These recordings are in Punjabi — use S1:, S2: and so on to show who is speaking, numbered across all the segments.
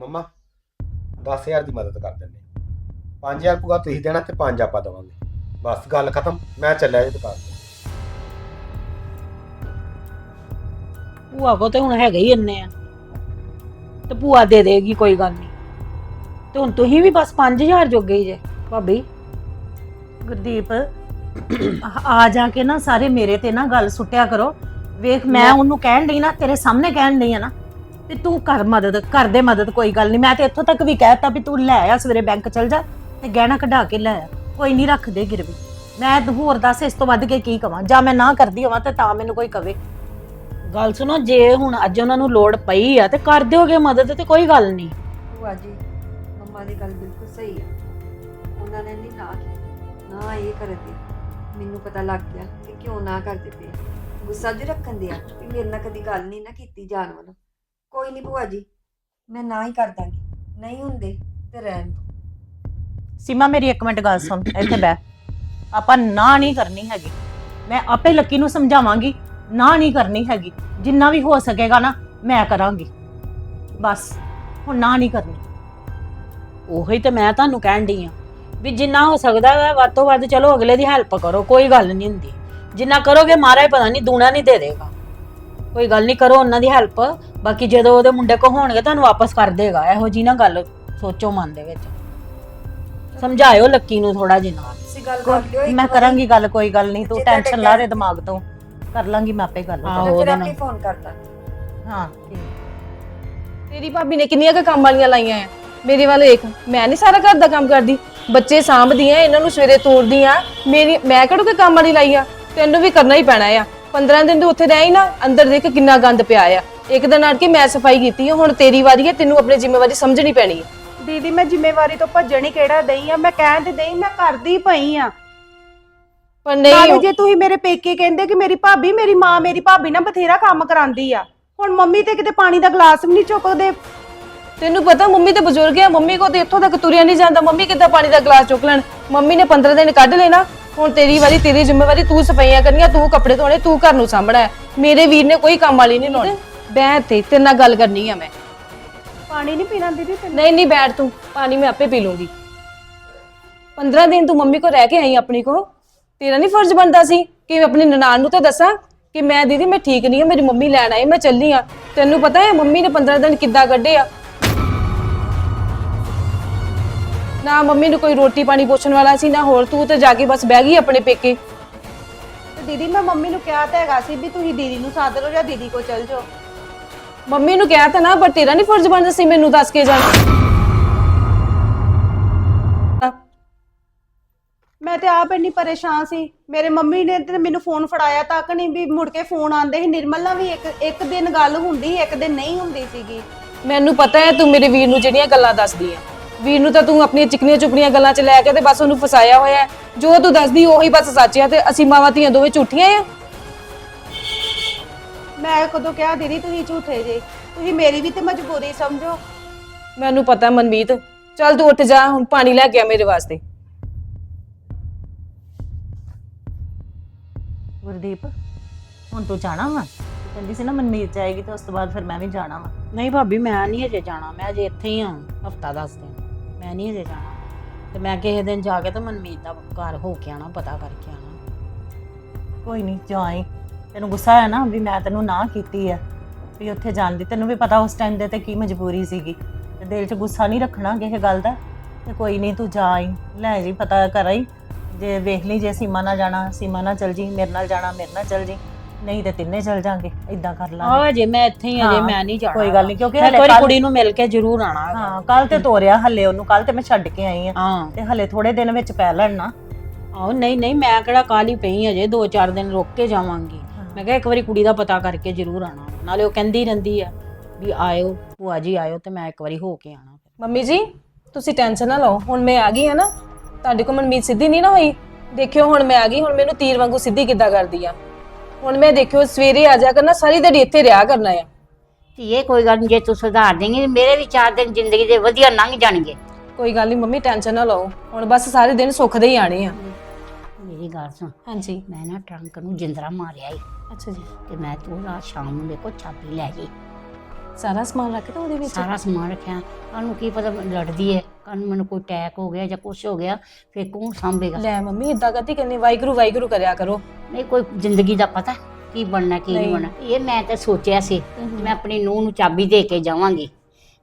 S1: ਮੰਮਾ 10000 ਦੀ ਮਦਦ ਕਰ ਦਿੰਨੇ 5000 ਪੂਗਾ ਤੁਸੀਂ ਦੇਣਾ ਤੇ 5 ਆਪਾਂ ਦੇਵਾਂਗੇ। ਬਸ ਗੱਲ ਖਤਮ ਮੈਂ ਚੱਲਿਆ ਜੀ ਦੁਕਾਨ ਤੇ।
S2: ਭੂਆ ਕੋ ਤੇ ਹੁਣ ਹੈਗੇ ਹੀ ਇੰਨੇ ਆ। ਤੇ ਭੂਆ ਦੇ ਦੇਗੀ ਕੋਈ ਗੱਲ ਨਹੀਂ ਤੇ ਹੁਣ ਤੁਸੀਂ ਵੀ ਬਸ 5000 ਜੋਗੇ ਹੀ ਜੇ ਭਾਬੀ।
S3: ਗੁਰਦੀਪ ਆ ਜਾ ਕੇ ਨਾ ਸਾਰੇ ਮੇਰੇ ਤੇ ਨਾ ਗੱਲ ਸੁੱਟਿਆ ਕਰੋ। ਵੇਖ ਮੈਂ ਉਹਨੂੰ ਕਹਿਣ ਡਈ ਨਾ ਤੇਰੇ ਸਾਹਮਣੇ ਕਹਿਣ ਡਈ ਆ ਨਾ। ਵੀ ਤੂੰ ਕਰ ਮਦਦ ਕਰ ਦੇ ਮਦਦ ਕੋਈ ਗੱਲ ਨਹੀਂ। ਮੈਂ ਤੇ ਇੱਥੋਂ ਤੱਕ ਵੀ ਕਹਿਤਾ ਵੀ ਤੂੰ ਲੈ ਆ ਸਵੇਰੇ ਬੈਂਕ ਚਲ ਜਾ ਤੇ ਗਹਿਣਾ ਕਢਾ ਕੇ ਲੈ ਆ। ਕੋਈ ਨਹੀਂ ਰੱਖ ਦੇ ਗਿਰਵੀ। ਮੈਂ ਤੂੰ ਹੋਰ ਦੱਸ ਇਸ ਤੋਂ ਵੱਧ ਕੇ ਕੀ ਕਵਾਂ? ਜਾਂ ਮੈਂ ਨਾ ਕਰਦੀ ਹੋਵਾਂ ਤੇ ਤਾਂ ਮੈਨੂੰ ਕੋਈ ਕਵੇ।
S2: ਗੱਲ ਸੁਣੋ ਜੇ ਹੁਣ ਅੱਜ ਉਹਨਾਂ ਨੂੰ ਲੋੜ ਪਈ ਆ ਤੇ ਕਰ ਦਿਓਗੇ ਮਦਦ ਤੇ ਕੋਈ ਗੱਲ ਨਹੀਂ।
S4: ਭੂਆ ਜੀ ਮੰਮਾ ਦੀ ਗੱਲ ਬਿਲਕੁਲ ਸਹੀ ਹੈ ਉਹਨਾਂ ਨੇ ਨਹੀਂ ਨਾ ਕੀਤੀ ਨਾ ਇਹ ਕਰਦੇ ਮੈਨੂੰ ਪਤਾ ਲੱਗ ਗਿਆ ਕਿ ਕਿਉਂ ਨਾ ਕਰਦੇ ਪਏ ਗੁੱਸਾ ਜੀ ਰੱਖਣ ਦਿਆ ਕਿ ਮੇਰੇ ਨਾਲ ਕਦੀ ਗੱਲ ਨਹੀਂ ਨਾ ਕੀਤੀ ਜਾਣ ਵੱਲੋਂ। ਕੋਈ ਨਹੀਂ ਭੂਆ ਜੀ ਮੈਂ ਨਾ ਹੀ ਕਰ ਦਾਂਗੀ। ਨਹੀਂ ਹੁੰਦੇ ਤੇ ਰਹਿਣ ਦਿਓ।
S3: ਸੀਮਾ ਮੇਰੀ ਇੱਕ ਮਿੰਟ ਗੱਲ ਸੁਣ ਇੱਥੇ ਬੈ ਆਪਾਂ ਨਾ ਨਹੀਂ ਕਰਨੀ ਹੈਗੀ। ਮੈਂ ਆਪੇ ਲੱਕੀ ਨੂੰ ਸਮਝਾਵਾਂਗੀ ਨਾ ਨਹੀਂ ਕਰਨੀ ਹੈਗੀ। ਜਿੰਨਾ ਵੀ ਹੋ ਸਕੇਗਾ ਨਾ ਮੈਂ ਕਰਾਂਗੀ। ਬਸ ਹੁਣ ਨਾ ਨਹੀਂ ਕਰਨੀ।
S2: ਉਹੀ ਤੇ ਮੈਂ ਤੁਹਾਨੂੰ ਕਹਿਣ ਡਈ ਆ ਵੀ ਜਿੰਨਾ ਹੋ ਸਕਦਾ ਹੈ ਵੱਧ ਤੋਂ ਵੱਧ ਚਲੋ ਅਗਲੇ ਦੀ ਹੈਲਪ ਕਰੋ ਕੋਈ ਗੱਲ ਨਹੀਂ ਹੁੰਦੀ। ਜਿੰਨਾ ਕਰੋਗੇ ਮਾਰਾ ਹੀ ਪਤਾ ਨਹੀਂ ਦੂਣਾ ਨਹੀਂ ਦੇ ਦੇਗਾ। ਕੋਈ ਗੱਲ ਨਹੀਂ ਕਰੋ ਉਹਨਾਂ ਦੀ ਹੈਲਪ ਬਾਕੀ ਜਦੋਂ ਉਹਦੇ ਮੁੰਡੇ ਕੋ ਹੋਣਗੇ ਤੁਹਾਨੂੰ ਵਾਪਸ ਕਰ ਦੇਗਾ। ਇਹੋ ਜੀ ਨਾ ਗੱਲ ਸੋਚੋ ਮਨ ਦੇ ਵਿੱਚ। ਸਮਝਾਇਓ ਲੱਕੀ ਨੂੰ ਥੋੜਾ ਜਿਹਾ
S4: ਤੁਸੀਂ ਗੱਲ ਕਰ ਲਿਓ ਇੱਕ
S3: ਮੈਂ
S4: ਵਾਰੀ।
S3: ਕਰਾਂਗੀ ਗੱਲ ਕੋਈ ਗੱਲ ਨਹੀਂ। ਤੂੰ
S4: ਜੇ ਤੁਹਾਡੇ
S3: ਟੈਨਸ਼ਨ ਲਾ ਦੇ ਦਿਮਾਗ ਤੋਂ। ਕਰ ਲਾਂਗੀ ਮੈਂ ਆਪੇ ਗੱਲ।
S2: ਆਹੋ,
S4: ਫਿਰ
S2: ਉਹਦੇ
S4: ਆਪੇ। ਫੋਨ ਕਰਦਾ।
S3: ਹਾਂ ਠੀਕ।
S5: ਤੇਰੀ ਭਾਬੀ ਨੇ ਕਿੰਨੀਆਂ ਕੁ ਕੰਮ ਵਾਲੀਆਂ ਲਾਈਆਂ ਆ? ਮੇਰੇ ਵੱਲ ਦੇਖ ਮੈਂ ਨਹੀਂ ਸਾਰਾ ਘਰ ਦਾ ਕੰਮ ਕਰਦੀ। ਬੱਚੇ ਸਾਂਭਦੀ ਆ ਇਹਨਾਂ ਨੂੰ ਸਵੇਰੇ ਤੋਰਦੀ ਆ ਮੇਰੀ ਮੈਂ ਕਿਹੜੂ ਕੋਈ ਕੰਮ ਵਾਲੀ ਲਾਈ ਆ? ਤੈਨੂੰ ਵੀ ਕਰਨਾ ਹੀ ਪੈਣਾ ਆ। 15 ਦਿਨ ਤੂੰ ਉੱਥੇ ਰਹੀ ਨਾ ਅੰਦਰ ਦੇਖ ਕਿੰਨਾ ਗੰਦ ਪਿਆ ਆ। ਇੱਕ ਦਿਨ ਅੜ ਕੇ ਮੈਂ ਸਫ਼ਾਈ ਕੀਤੀ ਆ ਹੁਣ ਤੇਰੀ ਵਾਰੀ ਹੈ ਤੈਨੂੰ ਆਪਣੀ ਜ਼ਿੰਮੇਵਾਰੀ ਸਮਝਣੀ ਪੈਣੀ ਹੈ
S6: ਦੀਦੀ ਮੈਂ ਜ਼ਿੰਮੇਵਾਰੀ ਤੋਂ ਭੱਜਣ ਹੀ ਕਿਹੜਾ ਦਈ ਆ ਮੈਂ ਕਹਿਣ ਤੇ ਦਈ ਮੈਂ ਕਰਦੀ ਪਈ ਆ।
S5: ਪਰ
S6: ਨਾਲੇ
S5: ਨਹੀਂ
S6: ਜੇ ਤੁਸੀਂ ਮੇਰੇ ਪੇਕੇ ਕਹਿੰਦੇ ਕਿ ਮੇਰੀ ਭਾਬੀ ਮੇਰੀ ਮਾਂ ਮੇਰੀ ਭਾਬੀ ਨਾ ਬਥੇਰਾ ਕੰਮ ਕਰਾਂਦੀ ਆ ਹੁਣ ਮੰਮੀ ਤੇ ਕਿਤੇ ਪਾਣੀ ਦਾ ਗਲਾਸ ਵੀ ਨਹੀਂ ਚੁੱਕਦੇ।
S5: ਤੈਨੂੰ ਪਤਾ ਮੰਮੀ ਤੇ ਬਜ਼ੁਰਗ ਆ ਮੰਮੀ ਕੋ ਤੇ ਇੱਥੋਂ ਤੱਕ ਤੁਰਿਆ ਨਹੀਂ ਜਾਂਦਾ ਮੰਮੀ ਕਿੱਦਾਂ ਪਾਣੀ ਦਾ ਗਲਾਸ ਚੁੱਕ ਲੈਣ? ਮੰਮੀ ਨੇ 15 ਦਿਨ ਕੱਢ ਲੈਣਾ ਹੁਣ ਤੇਰੀ ਵਾਰੀ ਤੇਰੀ ਜ਼ਿੰਮੇਵਾਰੀ ਤੂੰ ਸਫਾਈਆਂ ਕਰਨੀਆਂ ਤੂੰ ਕੱਪੜੇ ਧੋਣੇ ਤੂੰ ਘਰ ਨੂੰ ਸਾਂਭਣਾ ਹੈ। ਮੇਰੇ ਵੀਰ ਨੇ ਕੋਈ ਕੰਮ ਵਾਲੀ ਨਹੀਂ ਲਾਉਣੀ। ਬੈਠ ਤੇ ਤੇਰੇ ਨਾਲ ਗੱਲ ਕਰਨੀ ਆ ਮੈਂ।
S6: ਪਾਣੀ ਨਹੀਂ ਪੀਣਾ ਦੀਦੀ ਤੈਨੂੰ?
S5: ਨਹੀਂ ਨਹੀਂ ਬੈਠ ਤੂੰ। ਪਾਣੀ ਮੈਂ ਆਪੇ ਪੀ ਲੂੰਗੀ। 15 ਦਿਨ ਤੂੰ ਮੰਮੀ ਕੋ ਰਹਿ ਕੇ ਆਈ ਆਪਣੀ ਕੋ ਤੇਰਾ ਨਹੀਂ ਫਰਜ਼ ਬਣਦਾ ਸੀ ਕਿ ਮੈਂ ਆਪਣੀ ਨਨਾਣ ਨੂੰ ਤਾਂ ਦੱਸਾਂ ਕਿ ਮੈਂ ਦੀਦੀ ਮੈਂ ਠੀਕ ਨਹੀਂ ਹਾਂ ਮੇਰੀ ਮੰਮੀ ਲੈਣ ਆਈ ਮੈਂ ਚੱਲੀ ਆ ਤੈਨੂੰ ਪਤਾ ਹੈ ਮੰਮੀ ਨੇ 15 ਦਿਨ ਕਿੱਦਾਂ ਕੱਢੇ ਆ? ਨਾ ਮੰਮੀ ਨੂੰ ਕੋਈ ਰੋਟੀ ਪਾਣੀ ਪੁੱਛਣ ਵਾਲਾ ਸੀ ਨਾ ਹੋਰ ਤੂੰ ਤੇ ਜਾ ਕੇ ਬਸ ਬਹਿ ਗਈ ਆਪਣੇ ਪੇਕੇ।
S6: ਤੇ ਦੀਦੀ ਮੈਂ ਮੰਮੀ ਨੂੰ ਕਿਹਾ ਤਾਂ ਹੈਗਾ ਸੀ ਵੀ ਤੁਸੀਂ ਦੀਦੀ ਨੂੰ ਸੱਦ ਲਓ ਜਾਂ ਦੀਦੀ ਕੋ ਚਲ ਜਾਓ।
S5: ਮੰਮੀ ਨੂੰ ਕਿਹਾ ਤਾਂ ਨਾ ਪਰ ਤੇਰਾ ਨਹੀਂ ਫਰਜ਼ ਬਣਦਾ ਸੀ ਮੈਨੂੰ ਦੱਸ ਕੇ ਜਾਣਾ।
S6: ਮੈਂ ਤੇ ਆਪ ਇੰਨੀ ਪਰੇਸ਼ਾਨ ਸੀ। ਮੇਰੇ ਮੰਮੀ ਨੇ ਤੇ ਮੈਨੂੰ ਫੋਨ ਫੜਾਇਆ ਤੱਕ ਨਹੀਂ ਵੀ ਮੁੜ ਕੇ ਫੋਨ ਆਉਂਦੇ ਸੀ। ਨਿਰਮਲ ਨਾਲ ਵੀ ਇੱਕ ਇੱਕ ਦਿਨ ਗੱਲ ਹੁੰਦੀ ਇੱਕ ਦਿਨ ਨਹੀਂ ਹੁੰਦੀ ਸੀਗੀ।
S5: ਮੈਨੂੰ ਪਤਾ ਹੈ ਤੂੰ ਮੇਰੇ ਵੀਰ ਨੂੰ ਜਿਹੜੀਆਂ ਗੱਲਾਂ ਦੱਸਦੀ ਹੈ। ਵੀਰ ਨੂੰ ਤਾਂ ਤੂੰ ਆਪਣੀਆਂ ਚਿਕਨੀਆਂ ਚੁਪੜੀਆਂ ਗੱਲਾਂ 'ਚ ਲੈ ਕੇ ਤੇ ਬਸ ਉਹਨੂੰ ਫਸਾਇਆ ਹੋਇਆ ਹੈ। ਜੋ ਤੂੰ ਦੱਸਦੀ ਉਹੀ ਬਸ ਸੱਚ ਹੈ ਤੇ ਅਸੀਂ ਮਾਵਾਂ ਧੀਆਂ ਦੋਵੇਂ ਝੂਠੀਆਂ ਆ।
S6: ਮੈਂ ਕਦੋਂ ਕਿਹਾ ਦੀਦੀ ਤੁਸੀਂ ਝੂਠੇ ਜੇ। ਤੁਸੀਂ ਮੇਰੀ ਵੀ ਤੇ ਮਜਬੂਰੀ ਸਮਝੋ।
S5: ਮੈਨੂੰ ਪਤਾ ਮਨਮੀਤ ਚੱਲ ਤੂੰ ਉੱਠ ਜਾ ਹੁਣ ਪਾਣੀ ਲੈ ਕੇ ਆ ਮੇਰੇ ਵਾਸਤੇ।
S3: ਗੁਰਦੀਪ ਹੁਣ ਤੂੰ ਜਾਣਾ ਵਾ? ਕਹਿੰਦੀ ਸੀ ਨਾ ਮਨਮੀਤ ਜਾਏਗੀ ਤੇ ਉਸ ਤੋਂ ਬਾਅਦ ਫਿਰ ਮੈਂ ਵੀ ਜਾਣਾ ਵਾ।
S2: ਨਹੀਂ ਭਾਬੀ ਮੈਂ ਨਹੀਂ ਅਜੇ ਜਾਣਾ ਮੈਂ ਅਜੇ ਇੱਥੇ ਹੀ ਆ ਹਫਤਾ ਦਸ ਦਿਨ ਮੈਂ ਨਹੀਂ ਅਜੇ ਜਾਣਾ। ਤੇ ਮੈਂ ਕਿਸੇ ਦਿਨ ਜਾ ਕੇ ਤੇ ਮਨਮੀਤ ਦਾ ਘਰ ਹੋ ਕੇ ਆਣਾ ਪਤਾ ਕਰਕੇ ਆਣਾ
S3: ਕੋਈ ਨਹੀਂ ਜਾਈ ਤੈਨੂੰ ਗੁੱਸਾ ਆਇਆ ਨਾ ਵੀ ਮੈਂ ਤੈਨੂੰ ਨਾ ਕੀਤੀ ਹੈ ਵੀ ਉੱਥੇ ਜਾਣ ਦੀ। ਤੈਨੂੰ ਵੀ ਪਤਾ ਉਸ ਟਾਈਮ ਦੇ ਤੇ ਕੀ ਮਜਬੂਰੀ ਸੀਗੀ। ਤੇ ਦਿਲ 'ਚ ਗੁੱਸਾ ਨਹੀਂ ਰੱਖਣਾ ਕਿਸੇ ਗੱਲ ਦਾ। ਤੇ ਕੋਈ ਨਹੀਂ, ਤੂੰ ਜਾ ਆਈ, ਲੈ ਜੀ ਪਤਾ ਕਰ ਕਰਾਈ ਜੇ ਵੇਖ ਲਈ, ਜੇ ਸੀਮਾ ਨਾਲ ਜਾਣਾ, ਸੀਮਾ ਨਾਲ ਚਲ ਜੀ, ਮੇਰੇ ਨਾਲ ਜਾਣਾ, ਮੇਰੇ ਨਾਲ ਚਲ ਜੀ। ਨਹੀਂ ਤੇ ਤਿੰਨੇ ਚਲ ਜਾਾਂਗੇ ਇਦਾਂ ਕਰ ਲਾਂਗੇ।
S2: ਆਹ ਅਜੇ ਮੈਂ ਇੱਥੇ ਹੀ ਅਜੇ
S3: ਹਾਂ,
S2: ਮੈਂ ਨਹੀਂ ਜਾਣਾ
S3: ਕੋਈ ਗੱਲ ਨਹੀਂ ਕਿਉਂਕਿ ਹਲੇ ਕੱਲ੍ਹ-
S2: ਕੁੜੀ ਨੂੰ ਮਿਲ ਕੇ ਜ਼ਰੂਰ ਆਣਾ
S3: ਹਾਂ ਕੱਲ ਤੇ ਤੋਰਿਆ ਹੱਲੇ ਉਹਨੂੰ ਕੱਲ ਤੇ ਮੈਂ ਛੱਡ ਕੇ ਆਈ ਆ।
S2: ਹਾਂ।
S3: ਤੇ ਹਲੇ ਥੋੜੇ ਦਿਨ ਵਿੱਚ ਪੈ ਲੈਣਾ
S2: ਆਹੋ ਨਹੀਂ ਨਹੀਂ ਮੈਂ ਕਿਹੜਾ ਕਾਲੀ ਪਈ ਅਜੇ 2-4 ਦਿਨ ਰੁਕ ਕੇ ਜਾਵਾਂਗੀ। ਮੈਂ ਕਿਹਾ ਇੱਕ ਵਾਰੀ ਕੁੜੀ ਦਾ ਪਤਾ ਕਰਕੇ ਜ਼ਰੂਰ ਆਣਾ ਨਾਲੇ ਉਹ ਕਹਿੰਦੀ ਰਹਿੰਦੀ ਆ ਵੀ ਆਇਓ ਭੂਆ ਜੀ ਆਇਓ ਤੇ ਮੈਂ ਇੱਕ ਵਾਰੀ ਹੋ ਕੇ ਆਣਾ
S5: ਮੰਮੀ ਜੀ ਤੁਸੀਂ ਟੈਨਸ਼ਨ ਨਾ ਲਓ ਹੁਣ ਮੈਂ ਆ ਗਈ ਹਾਂ ਨਾ ਤੁਹਾਡੇ ਕੋਲ ਮਨਮੀਤ ਸਿੱਧੀ ਨਹੀਂ ਨਾ ਹੋਈ? ਦੇਖਿਓ ਹੁਣ ਮੈਂ ਆ ਗਈ ਹੁਣ ਮੈਨੂੰ ਤੀਰ ਵਾਂਗੂ ਸਿੱਧੀ ਕਿੱਦਾਂ ਕਰਦੀ ਆ? ਹੁਣ ਮੈਂ ਦੇਖਿਓ ਸਵੇਰੇ ਆ ਜਾ ਕਰਨਾ ਸਾਰੀ ਦਿਹਾੜੀ ਇੱਥੇ ਰਿਹਾ ਕਰਨਾ ਆ।
S7: ਧੀਏ ਕੋਈ ਗੱਲ ਨੀ ਜੇ ਤੂੰ ਸੁਧਾਰ ਦੇਂਗੀ ਮੇਰੇ ਵੀ ਚਾਰ ਦਿਨ ਜ਼ਿੰਦਗੀ ਦੇ ਵਧੀਆ ਲੰਘ ਜਾਣਗੇ।
S5: ਕੋਈ ਗੱਲ ਨਹੀਂ ਮੰਮੀ ਟੈਨਸ਼ਨ ਨਾ ਲਓ। ਹੁਣ ਬਸ ਸਾਰੇ ਦਿਨ ਸੁੱਖ ਦੇ ਹੀ ਆਣੇ ਆ।
S7: ਮੇਰੀ ਗੱਲ ਸੁਣ।
S5: ਹਾਂਜੀ।
S7: ਮੈਂ ਨਾ ਟਰੰਕ ਨੂੰ ਜਿੰਦਰਾ ਮਾਰਿਆ ਈ
S5: ਅੱਛਾ ਜੀ।
S7: ਤੇ ਮੈਂ ਤੂੰ ਰਾਤ ਸ਼ਾਮ ਨੂੰ ਮੇਰੇ ਕੋਲ ਚਾਬੀ ਲੈ ਜੀ
S5: ਸਾਰਾ ਸਮਾਨ ਰੱਖਦਾ ਉਹਦੇ ਵਿੱਚ?
S7: ਸਾਰਾ ਸਮਾਨ ਰੱਖਿਆ। ਕਾਨੂੰ ਕੀ ਪਤਾ ਲੜਦੀ ਹੈ ਕਾਨੂੰ ਮੈਨੂੰ ਕੋਈ ਅਟੈਕ ਹੋ ਗਿਆ ਜਾਂ ਕੁਝ ਹੋ ਗਿਆ ਫਿਰ ਕੌਣ ਸੰਭੇਗਾ?
S5: ਲੈ ਮੰਮੀ ਇਦਾਂ ਕਰਦੀ ਕਹਿੰਦੀ ਵਾਹਿਗੁਰੂ ਵਾਹਿਗੁਰੂ ਕਰਿਆ ਕਰੋ।
S7: ਨਹੀਂ ਕੋਈ ਜ਼ਿੰਦਗੀ ਦਾ ਪਤਾ ਕੀ ਬਣਨਾ ਕੀ ਨਹੀਂ
S5: ਨਹੀਂ।
S7: ਬਣਨਾ। ਇਹ ਮੈਂ ਤਾਂ ਸੋਚਿਆ ਸੀ ਮੈਂ ਆਪਣੀ ਨੂੰਹ ਨੂੰ ਚਾਬੀ ਦੇ ਕੇ ਜਾਵਾਂਗੀ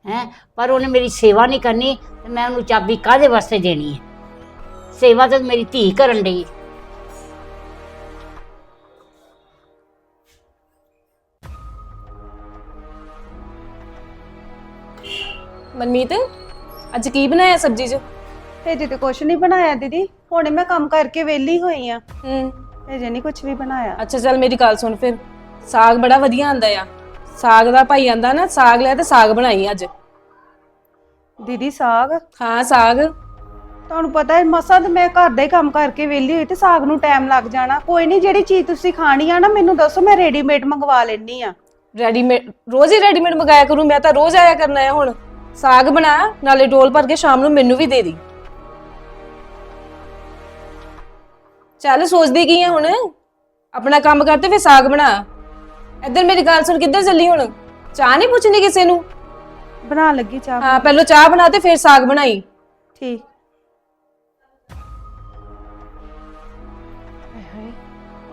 S7: ਹੈ। ਪਰ ਉਹਨੇ ਮੇਰੀ ਸੇਵਾ ਨਹੀਂ ਕਰਨੀ ਤੇ ਮੈਂ ਉਹਨੂੰ ਚਾਬੀ ਕਾਹਦੇ ਵਾਸਤੇ ਦੇਣੀ ਹੈ? ਸੇਵਾ ਤਾਂ ਮੇਰੀ ਧੀ ਕਰਨ ਹੈ।
S5: ਮਨਮੀਤ? ਅੱਜ ਕੀ ਬਣਾਇਆ ਸਬਜ਼ੀ 'ਚ?
S6: ਹਜੇ ਤੇ ਕੁਛ ਨਹੀਂ ਬਣਾਇਆ ਦੀਦੀ। ਹੁਣੇ ਮੈਂ ਕੰਮ ਕਰਕੇ ਵਿਹਲੀ ਹੋਈ ਆ।
S5: ਹੂੰ।
S6: ਹਜੇ ਨਹੀਂ ਕੁਛ ਵੀ ਬਣਾਇਆ।
S5: ਅੱਛਾ ਚੱਲ ਮੇਰੀ ਗੱਲ ਸੁਣ ਫਿਰ। ਸਾਗ ਬੜਾ ਵਧੀਆ ਆਂਦਾ ਆ। ਸਾਗ ਦਾ ਭਾਈ ਆਂਦਾ ਨਾ ਸਾਗ ਲੈ ਤੇ ਸਾਗ ਬਣਾਈ ਅੱਜ।
S6: ਦੀਦੀ ਸਾਗ?
S5: ਹਾਂ ਸਾਗ।
S6: ਤੁਹਾਨੂੰ ਪਤਾ ਹੈ ਮਸਾਂ ਤੇ ਮੈਂ ਘਰ ਦਾ ਹੀ ਕੰਮ ਕਰਕੇ ਵਿਹਲੀ ਹੋਈ ਤੇ ਸਾਗ ਨੂੰ ਟਾਈਮ ਲੱਗ ਜਾਣਾ। ਕੋਈ ਨਹੀਂ ਜਿਹੜੀ ਚੀਜ਼ ਤੁਸੀਂ ਖਾਣੀ ਆ ਨਾ ਮੈਨੂੰ ਦੱਸੋ ਮੈਂ ਰੈਡੀਮੇਡ ਮੰਗਵਾ ਲੈਣੀ ਆ।
S5: ਰੈਡੀਮੇਡ ਰੋਜ਼ ਹੀ ਰੈਡੀਮੇਡ ਮੰਗਾਇਆ ਕਰੂੰ ਮੈਂ ਤਾਂ ਰੋਜ਼ ਆਇਆ ਕਰਨਾ ਹੈ ਹੁਣ। ਸਾਗ ਬਣਾ ਨਾਲੇ ਡੋਲ ਭਰ ਕੇ ਸ਼ਾਮ ਨੂੰ ਮੈਨੂੰ ਵੀ ਦੇ ਦੀ। ਚੱਲ ਸੋਚਦੀ ਕੀ ਆ ਹੁਣ? ਆਪਣਾ ਕੰਮ ਕਰਤੇ ਫਿਰ ਸਾਗ ਬਣਾ। ਇੱਧਰ ਮੇਰੀ ਗੱਲ ਸੁਣ ਕਿੱਧਰ ਚੱਲੀ ਹੁਣ? ਚਾਹ ਨਹੀਂ ਪੁੱਛਣੀ ਕਿਸੇ ਨੂੰ?
S6: ਬਣਾ ਲੱਗੀ ਚਾਹ।
S5: ਹਾਂ ਪਹਿਲਾਂ ਚਾਹ ਬਣਾ ਤੇ ਫਿਰ ਸਾਗ ਬਣਾਈ।
S6: ਠੀਕ। ਹਾਏ ਹਾਏ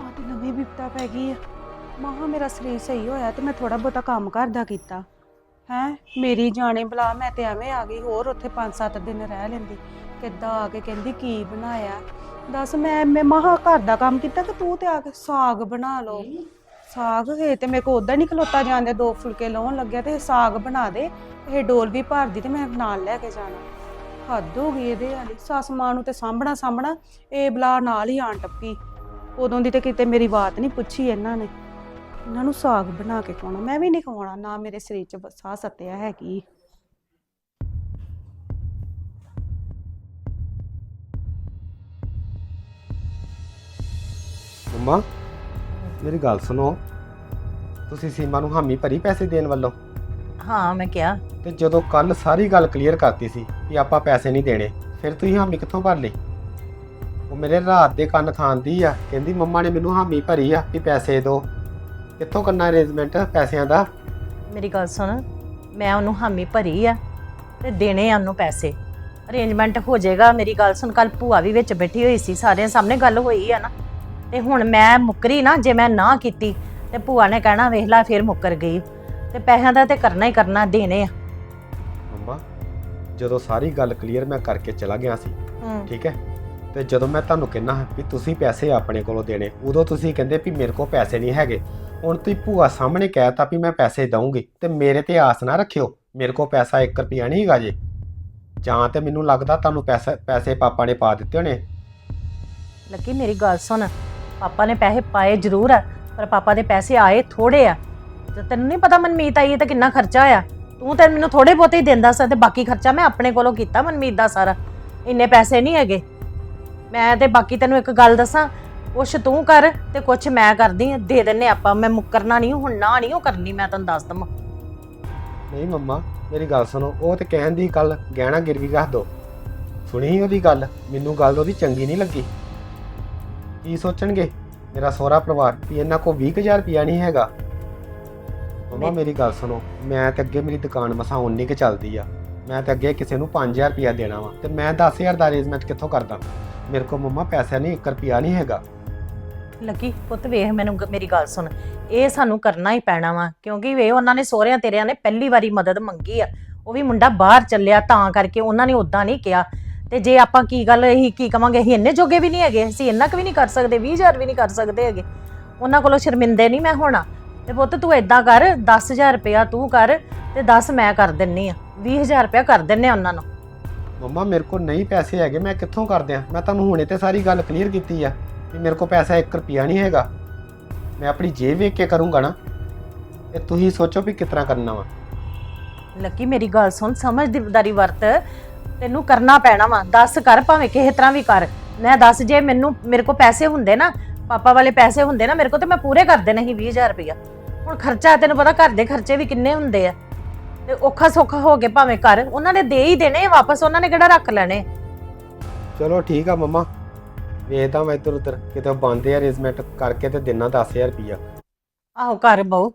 S6: ਆ ਤੇ ਨਵੀਂ ਬਿਪਤਾ ਪੈ ਗਈ ਆ। ਮਹਾ ਮੇਰਾ ਸਰੀਰ ਸਹੀ ਹੋਇਆ ਤੇ ਮੈਂ ਥੋੜਾ ਬਹੁਤਾ ਕੰਮ ਘਰ ਦਾ ਕੀਤਾ। ਹੈ? ਮੇਰੀ ਜਾਣੇ ਬਲਾ, ਮੈਂ ਤੇ ਐਵੇਂ ਆ ਗਈ, ਹੋਰ ਉੱਥੇ 5-7 ਦਿਨ ਰਹਿ ਲੈਂਦੀ। ਕਿੱਦਾਂ ਆ ਕੇ ਕਹਿੰਦੀ, ਕੀ ਬਣਾਇਆ? ਦੱਸ ਮੈਂ ਮੈਂ ਮਹਾ ਘਰ ਦਾ ਕੰਮ ਕੀਤਾ ਕਿ ਤੂੰ ਤੇ ਆ ਕੇ ਸਾਗ ਬਣਾ ਲਓ? ਸਾਗ? ਹੈ ਤੇ ਮੇਰੇ ਕੋ ਉਦਾਂ ਨਹੀਂ ਖਲੋਤਾ ਜਾਂਦੇ, ਦੋ ਫੁਲਕੇ ਲਾਉਣ ਲੱਗਿਆ ਤੇ ਸਾਗ ਬਣਾ ਦੇ। ਇਹ ਡੋਲ ਵੀ ਭਰਦੀ ਤੇ ਮੈਂ ਨਾਲ ਲੈ ਕੇ ਜਾਣਾ। ਹੱਦ ਹੋ ਗਈ ਇਹਦੇ ਵਾਲੀ। ਸੱਸ ਮਾਂ ਨੂੰ ਤੇ ਸਾਂਭਣਾ ਸਾਂਭਣਾ, ਇਹ ਬਲਾ ਨਾਲ ਹੀ ਆਣ ਟੱਪੀ। ਉਦੋਂ ਦੀ ਤੇ ਕਿਤੇ ਮੇਰੀ ਬਾਤ ਨਹੀਂ ਪੁੱਛੀ ਇਹਨਾਂ ਨੇ। ਇਹਨਾਂ ਨੂੰ ਸਾਗ ਬਣਾ ਕੇ ਖਵਾਉਣਾ। ਮੈਂ ਵੀ ਨਹੀਂ ਖਵਾਉਣਾ ਨਾ ਮੇਰੇ ਸਰੀਰ 'ਚ ਸਾਹ ਸੱਤਿਆ ਹੈਗੀ।
S1: ਮੰਮਾ ਮੇਰੀ ਗੱਲ ਸੁਣੋ। ਤੁਸੀਂ ਸੀਮਾ ਨੂੰ ਹਾਮੀ ਭਰੀ ਪੈਸੇ ਦੇਣ ਵੱਲੋਂ?
S3: ਹਾਂ ਮੈਂ ਕਿਹਾ।
S1: ਤੇ ਜਦੋਂ ਕੱਲ ਸਾਰੀ ਗੱਲ ਕਲੀਅਰ ਕਰਤੀ ਸੀ ਕਿ ਆਪਾਂ ਪੈਸੇ ਨਹੀਂ ਦੇਣੇ ਫਿਰ ਤੁਸੀਂ ਹਾਮੀ ਕਿੱਥੋਂ ਭਰ ਲਈ? ਉਹ ਮੇਰੇ ਰਾਤ ਦੇ ਕੰਨ ਖਾਂਦੀ ਆ ਕਹਿੰਦੀ ਮੰਮਾ ਨੇ ਮੈਨੂੰ ਹਾਮੀ ਭਰੀ ਆ ਕਿ ਪੈਸੇ ਦਿਓ ਕਿੱਥੋਂ ਕਰਨਾ ਅਰੇਂਜਮੈਂਟ ਪੈਸਿਆਂ ਦਾ?
S3: ਮੇਰੀ ਗੱਲ ਸੁਣ ਮੈਂ ਉਹਨੂੰ ਹਾਮੀ ਭਰੀ ਆ ਤੇ ਦੇਣੇ ਆ ਉਹਨੂੰ ਪੈਸੇ। ਅਰੇਂਜਮੈਂਟ ਹੋ ਜਾਏਗਾ ਮੇਰੀ ਗੱਲ ਸੁਣ ਕੱਲ ਭੂਆ ਵੀ ਵਿੱਚ ਬੈਠੀ ਹੋਈ ਸੀ ਸਾਰਿਆਂ ਸਾਹਮਣੇ ਗੱਲ ਹੋਈ ਆ ਨਾ। ਤੇ ਹੁਣ ਮੈਂ ਮੁੱਕਰੀ ਨਾ ਜੇ ਮੈਂ ਨਾ ਕੀਤੀ ਤੇ ਭੂਆ ਨੇ ਕਹਿਣਾ ਵੇਖ ਲੈ ਫਿਰ ਮੁੱਕਰ ਗਈ। ਤੇ ਪੈਸਿਆਂ ਦਾ ਤੇ ਕਰਨਾ ਹੀ ਕਰਨਾ ਦੇਣੇ ਆ।
S1: ਮੰਮਾ ਜਦੋਂ ਸਾਰੀ ਗੱਲ ਕਲੀਅਰ ਮੈਂ ਕਰਕੇ ਚਲਾ ਗਿਆ ਸੀ
S3: ਹੂੰ।
S1: ਠੀਕ ਹੈ? ਤੇ ਜਦੋਂ ਮੈਂ ਤੁਹਾਨੂੰ ਕਹਿਣਾ ਵੀ ਤੁਸੀਂ ਪੈਸੇ ਆਪਣੇ ਕੋਲੋਂ ਦੇਣੇ ਉਦੋਂ ਤੁਸੀਂ ਕਹਿੰਦੇ ਵੀ ਮੇਰੇ ਕੋਲ ਪੈਸੇ ਨਹੀਂ ਹੈਗੇ। ਹੁਣ ਤੁਸੀਂ ਭੂਆ ਸਾਹਮਣੇ ਕਹਿਤਾ ਵੀ ਮੈਂ ਪੈਸੇ ਦਊਂਗੀ ਤੇ ਮੇਰੇ ਤੇ ਆਸ ਨਾ ਰੱਖਿਓ, ਮੇਰੇ ਕੋਲ ਪੈਸਾ 1 ਰੁਪਿਆ ਨਹੀਂ ਹੈਗਾ ਜੇ। ਜਾਂ ਤੇ ਮੈਨੂੰ ਲੱਗਦਾ ਤੁਹਾਨੂੰ ਪੈਸੇ ਪੈਸੇ ਪਾਪਾ ਨੇ ਪਾ ਦਿੱਤੇ ਹੋਣੇ।
S3: ਲੱਗੀ ਮੇਰੀ ਗੱਲ ਸੁਣ, ਪਾਪਾ ਨੇ ਪੈਸੇ ਪਾਏ ਜ਼ਰੂਰ ਆ, ਪਰ ਪਾਪਾ ਦੇ ਪੈਸੇ ਆਏ ਥੋੜੇ ਆ। ਤੇ ਤੈਨੂੰ ਨਹੀਂ ਪਤਾ ਮਨਮੀਤ ਆਈ ਤੇ ਕਿੰਨਾ ਖਰਚਾ ਆਇਆ ਤੂੰ ਤੇ ਮੈਨੂੰ ਥੋੜੇ ਬਹੁਤੇ ਹੀ ਦਿੰਦਾ ਸੀ ਤੇ ਬਾਕੀ ਖਰਚਾ ਮੈਂ ਆਪਣੇ ਕੋਲੋਂ ਕੀਤਾ ਮਨਮੀਤ ਦਾ ਸਾਰਾ। ਇੰਨੇ ਪੈਸੇ ਨਹੀਂ ਹੈਗੇ। ਮੈਂ ਤੇ ਬਾਕੀ ਤੈਨੂੰ ਇੱਕ ਗੱਲ ਦੱਸਾਂ ਕੁਛ ਤੂੰ ਕਰ ਤੇ ਕੁਛ ਮੈਂ ਕਰਦੀ ਆ। ਦੇ ਦਿੰਨੇ ਆਪਾਂ। ਮੈਂ ਮੁੱਕਰਨਾ ਨਹੀਂ ਹੁਣ ਨਾ ਨਹੀਂ ਉਹ ਕਰਨੀ ਮੈਂ ਤੈਨੂੰ ਦੱਸ ਦਵਾਂ।
S1: ਨਹੀਂ ਮੰਮਾ ਮੇਰੀ ਗੱਲ ਸੁਣੋ। ਉਹ ਤੇ ਕਹਿਣ ਦੀ ਕੱਲ ਗਹਿਣਾ ਗਿਰਵੀ ਰੱਖ ਦੋ। ਸੁਣੀ ਉਹਦੀ ਗੱਲ? ਮੈਨੂੰ ਗੱਲ ਉਹਦੀ ਚੰਗੀ ਨਹੀਂ ਲੱਗੀ। ਕੀ ਸੋਚਣਗੇ? ਮੇਰਾ ਸਹੁਰਾ ਪਰਿਵਾਰ ਵੀ ਇਹਨਾਂ ਕੋ 20000 ਰੁਪਿਆ ਨਹੀਂ ਹੈਗਾ। ਮੰਮਾ ਮੇਰੀ ਗੱਲ ਸੁਣੋ। ਮੈਂ ਤੇ ਅੱਗੇ ਮੇਰੀ ਦੁਕਾਨ ਮਸਾਂ ਉਨੀ ਕੁ ਚੱਲਦੀ ਆ। ਮੈਂ ਤੇ ਅੱਗੇ ਕਿਸੇ ਨੂੰ 5000 ਰੁਪਿਆ ਦੇਣਾ ਵਾ। ਤੇ ਮੈਂ 10000 ਦਾ ਅਰੇਂਜਮੈਂਟ ਕਿੱਥੋਂ ਕਰਦਾ? ਮੇਰੇ ਕੋ ਮੰਮਾ ਪੈਸਾ ਨਹੀਂ 1 ਰੁਪਿਆ ਨਹੀਂ ਹੈਗਾ।
S3: ਲੱਗੀ, ਪੁੱਤ ਵੇਖ ਮੈਨੂੰ ਗ- ਮੇਰੀ ਗੱਲ ਸੁਣ। ਇਹ ਸਾਨੂੰ ਕਰਨਾ ਹੀ ਪੈਣਾ ਵਾ, ਕਿਉਂਕਿ ਵੇ ਉਹਨਾਂ ਨੇ ਸਹੁਰਿਆਂ ਤੇਰਿਆਂ ਨੇ ਪਹਿਲੀ ਵਾਰੀ ਮਦਦ ਮੰਗੀ ਆ। ਉਹ ਵੀ ਮੁੰਡਾ ਬਾਹਰ ਚੱਲਿਆ ਤਾਂ ਕਰਕੇ ਉਹਨਾਂ ਨੇ ਉਦਾਂ ਨਹੀਂ ਕਿਹਾ। ਤੇ ਜੇ ਆਪਾਂ ਕੀ ਗੱਲ ਇਹੀ ਕੀ ਕਵਾਂਗੇ? ਅਸੀਂ ਇੰਨੇ ਜੋਗੇ ਵੀ ਨਹੀਂ ਹੈਗੇ। ਅਸੀਂ ਇੰਨਾ ਕੁ ਵੀ ਨਹੀਂ ਕਰ ਸਕਦੇ 20000 ਵੀ ਨਹੀਂ ਕਰ ਸਕਦੇ ਹੈਗੇ। ਉਹਨਾਂ ਕੋਲੋਂ ਸ਼ਰਮਿੰਦੇ ਨਹੀਂ ਮੈਂ ਹੋਣਾ। ਤੇ ਪੁੱਤ ਤੂੰ ਏਦਾਂ ਕਰ 10000 ਰੁਪਇਆ ਤੂੰ ਕਰ ਤੇ 10 ਮੈਂ ਕਰ ਦਿੰਨੀ ਆ। 20000 ਰੁਪਇਆ ਕਰ ਦਿੰਨੇ ਆ ਉਹਨਾਂ ਨੂੰ।
S1: ਮੰਮਾ, ਮੇਰੇ ਕੋਲ ਨਹੀਂ ਪੈਸੇ ਹੈਗੇ, ਮੈਂ ਕਿੱਥੋਂ ਕਰ ਦਿਆਂ? ਮੈਂ ਤੁਹਾਨੂੰ ਹੁਣੇ ਤੇ ਸਾਰੀ ਗੱਲ ਕਲੀਅਰ ਕੀਤੀ ਆ। ਕਿ ਮੇਰੇ ਕੋਲ ਪੈਸਾ 1 ਰੁਪਿਆ ਨਹੀਂ ਹੈਗਾ। ਮੈਂ ਆਪਣੀ ਜੇਬ ਵੇਖ ਕੇ ਕਰੂੰਗਾ ਨਾ ਇਹ ਤੁਸੀਂ ਸੋਚੋ ਵੀ ਤਰ੍ਹਾਂ ਕਰਨਾ ਵਾ।
S3: ਲੱਕੀ ਮੇਰੀ ਗੱਲ ਸੁਣ ਸਮਝਦਾਰੀ ਵਰਤ। ਤੈਨੂੰ ਕਰਨਾ ਪੈਣਾ ਵਾ ਦੱਸ ਕਰ ਭਾਵੇਂ ਕਿਸੇ ਤਰ੍ਹਾਂ ਵੀ ਕਰ। ਮੈਂ ਦੱਸ ਜੇ ਮੈਨੂੰ ਮੇਰੇ ਕੋਲ ਪੈਸੇ ਹੁੰਦੇ ਨਾ ਪਾਪਾ ਵਾਲੇ ਪੈਸੇ ਹੁੰਦੇ ਨਾ ਮੇਰੇ ਕੋਲ ਤੇ ਮੈਂ ਪੂਰੇ ਕਰ ਦੇਣੇ ਸੀ 20000 ਰੁਪਇਆ ਹੁਣ ਖਰਚਾ ਤੈਨੂੰ ਪਤਾ ਘਰ ਦੇ ਖਰਚੇ ਵੀ ਕਿੰਨੇ ਹੁੰਦੇ ਆ। ਤੇ ਔਖਾ ਸੌਖਾ ਹੋ ਕੇ ਭਾਵੇਂ ਕਰ ਉਹਨਾਂ ਨੇ ਦੇ ਹੀ ਦੇਣੇ ਵਾਪਸ ਉਹਨਾਂ ਨੇ ਕਿਹੜਾ ਰੱਖ ਲੈਣੇ?
S1: ਚਲੋ ਠੀਕ ਆ ਮੰਮਾ। ਵੇਖਦਾ ਮੈਂ ਇੱਧਰ ਉੱਧਰ ਕਿਤੇ ਬੰਦੇ ਅਰੇਂਜਮੈਂਟ ਕਰਕੇ ਤੇ ਦੇਣਾ 10000 ਰੁਪਿਆ
S3: ਆਹੋ ਘਰ ਬਹੁ।